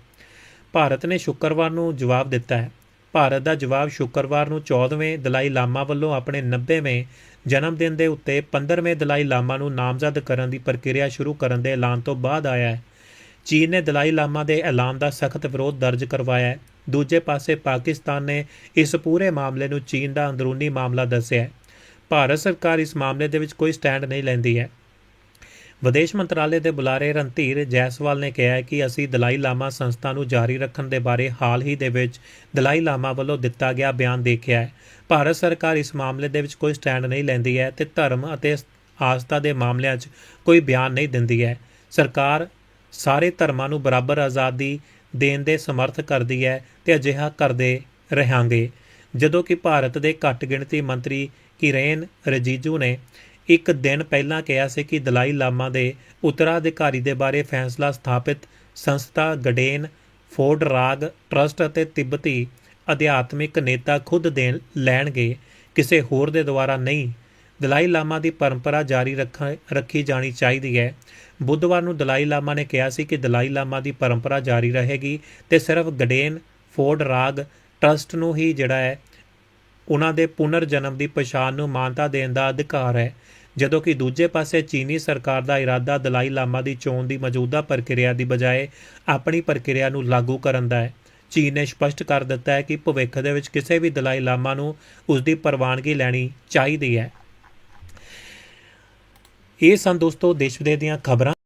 ਭਾਰਤ ਨੇ ਸ਼ੁੱਕਰਵਾਰ ਨੂੰ ਜਵਾਬ ਦਿੱਤਾ ਹੈ। ਭਾਰਤ ਦਾ ਜਵਾਬ ਸ਼ੁੱਕਰਵਾਰ ਨੂੰ 14ਵੇਂ ਦਲਾਈ ਲਾਮਾ ਵੱਲੋਂ ਆਪਣੇ 90ਵੇਂ ਜਨਮ ਦਿਨ ਦੇ ਉੱਤੇ 15ਵੇਂ ਦਲਾਈ ਲਾਮਾ ਨੂੰ ਨਾਮਜ਼ਦ ਕਰਨ ਦੀ ਪ੍ਰਕਿਰਿਆ ਸ਼ੁਰੂ ਕਰਨ ਦੇ ਐਲਾਨ ਤੋਂ ਬਾਅਦ ਆਇਆ ਹੈ। ਚੀਨ ਨੇ ਦਲਾਈ ਲਾਮਾ ਦੇ ਐਲਾਨ ਦਾ ਸਖਤ ਵਿਰੋਧ ਦਰਜ ਕਰਵਾਇਆ ਹੈ। ਦੂਜੇ ਪਾਸੇ ਪਾਕਿਸਤਾਨ ਨੇ ਇਸ ਪੂਰੇ ਮਾਮਲੇ ਨੂੰ ਚੀਨ ਦਾ ਅੰਦਰੂਨੀ ਮਾਮਲਾ ਦੱਸਿਆ ਹੈ। ਭਾਰਤ ਸਰਕਾਰ ਇਸ ਮਾਮਲੇ ਦੇ ਵਿੱਚ ਕੋਈ ਸਟੈਂਡ ਨਹੀਂ ਲੈਂਦੀ ਹੈ। ਵਿਦੇਸ਼ ਮੰਤਰਾਲੇ ਦੇ ਬੁਲਾਰੇ ਰਣਧੀਰ ਜੈਸਵਾਲ ਨੇ ਕਿਹਾ ਕਿ ਅਸੀਂ ਦਲਾਈ ਲਾਮਾ ਸੰਸਥਾ ਨੂੰ ਜਾਰੀ ਰੱਖਣ ਦੇ ਬਾਰੇ ਹਾਲ ਹੀ ਦੇ ਵਿੱਚ ਦਲਾਈ ਲਾਮਾ ਵੱਲੋਂ ਦਿੱਤਾ ਗਿਆ ਬਿਆਨ ਦੇਖਿਆ ਹੈ। ਭਾਰਤ ਸਰਕਾਰ ਇਸ ਮਾਮਲੇ ਦੇ ਵਿੱਚ ਕੋਈ ਸਟੈਂਡ ਨਹੀਂ ਲੈਂਦੀ ਹੈ ਤੇ ਧਰਮ ਅਤੇ ਆਸਥਾ ਦੇ ਮਾਮਲਿਆਂ 'ਚ ਕੋਈ ਬਿਆਨ ਨਹੀਂ ਦਿੰਦੀ ਹੈ। ਸਰਕਾਰ ਸਾਰੇ ਧਰਮਾਂ ਨੂੰ ਬਰਾਬਰ ਆਜ਼ਾਦੀ ਦੇਣ ਦੇ ਸਮਰਥ ਕਰਦੀ ਹੈ ਤੇ ਅਜਿਹਾ ਕਰਦੇ ਰਹਾਂਗੇ। ਜਦੋਂ ਕਿ ਭਾਰਤ ਦੇ ਘੱਟ ਗਿਣਤੀ ਮੰਤਰੀ ਕਿਰੇਨ ਰਜੀਜੂ ਨੇ ਇੱਕ ਦਿਨ ਪਹਿਲਾਂ ਕਿਹਾ ਸੀ ਕਿ ਦਲਾਈ ਲਾਮਾ ਦੇ ਉੱਤਰਾਧਿਕਾਰੀ ਦੇ ਬਾਰੇ ਫੈਸਲਾ ਸਥਾਪਿਤ ਸੰਸਥਾ ਗਡੇਨ, ਫੋਰਡ ਰਾਗ ਟਰਸਟ ਅਤੇ ਤਿੱਬਤੀ ਅਧਿਆਤਮਿਕ ਨੇਤਾ ਖੁਦ ਦੇਣ ਲੈਣਗੇ, ਕਿਸੇ ਹੋਰ ਦੇ ਦੁਆਰਾ ਨਹੀਂ। ਦਲਾਈ ਲਾਮਾ ਦੀ ਪਰੰਪਰਾ ਜਾਰੀ ਰੱਖਾ, ਰੱਖੀ ਜਾਣੀ ਚਾਹੀਦੀ ਹੈ। ਬੁੱਧਵਾਰ ਨੂੰ ਦਲਾਈ ਲਾਮਾ ਨੇ ਕਿਹਾ ਸੀ ਕਿ ਦਲਾਈ ਲਾਮਾ ਦੀ ਪਰੰਪਰਾ ਜਾਰੀ ਰਹੇਗੀ ਤੇ ਸਿਰਫ ਗਡੇਨ, ਫੋਰਡ ਰਾਗ ਟਰਸਟ ਨੂੰ ਹੀ ਜਿਹੜਾ ਹੈ, ਉਹਨਾਂ ਦੇ ਪੁਨਰ ਜਨਮ ਦੀ ਪਛਾਣ ਨੂੰ ਮਾਨਤਾ ਦੇਣ ਦਾ ਅਧਿਕਾਰ ਹੈ। ਜਦੋਂ ਕਿ ਦੂਜੇ ਪਾਸੇ ਚੀਨੀ ਸਰਕਾਰ ਦਾ ਇਰਾਦਾ ਦਲਾਈ ਲਾਮਾ ਦੀ ਚੋਣ ਦੀ ਮੌਜੂਦਾ ਪ੍ਰਕਿਰਿਆ ਦੀ ਬਜਾਏ ਆਪਣੀ ਪ੍ਰਕਿਰਿਆ ਨੂੰ ਲਾਗੂ ਕਰਨ ਦਾ ਹੈ। ਚੀਨ ਨੇ ਸਪਸ਼ਟ ਕਰ ਦਿੱਤਾ ਹੈ ਕਿ ਭਵਿੱਖ ਦੇ ਵਿੱਚ ਕਿਸੇ ਵੀ ਦਲਾਈ ਲਾਮਾ ਨੂੰ ਉਸ ਦੀ ਪ੍ਰਵਾਨਗੀ ਲੈਣੀ ਚਾਹੀਦੀ ਹੈ। ਇਹ ਸਨ ਦੋਸਤੋ ਦੇਸ਼ ਵਿਦੇਸ਼ ਦੀਆਂ ਖਬਰਾਂ।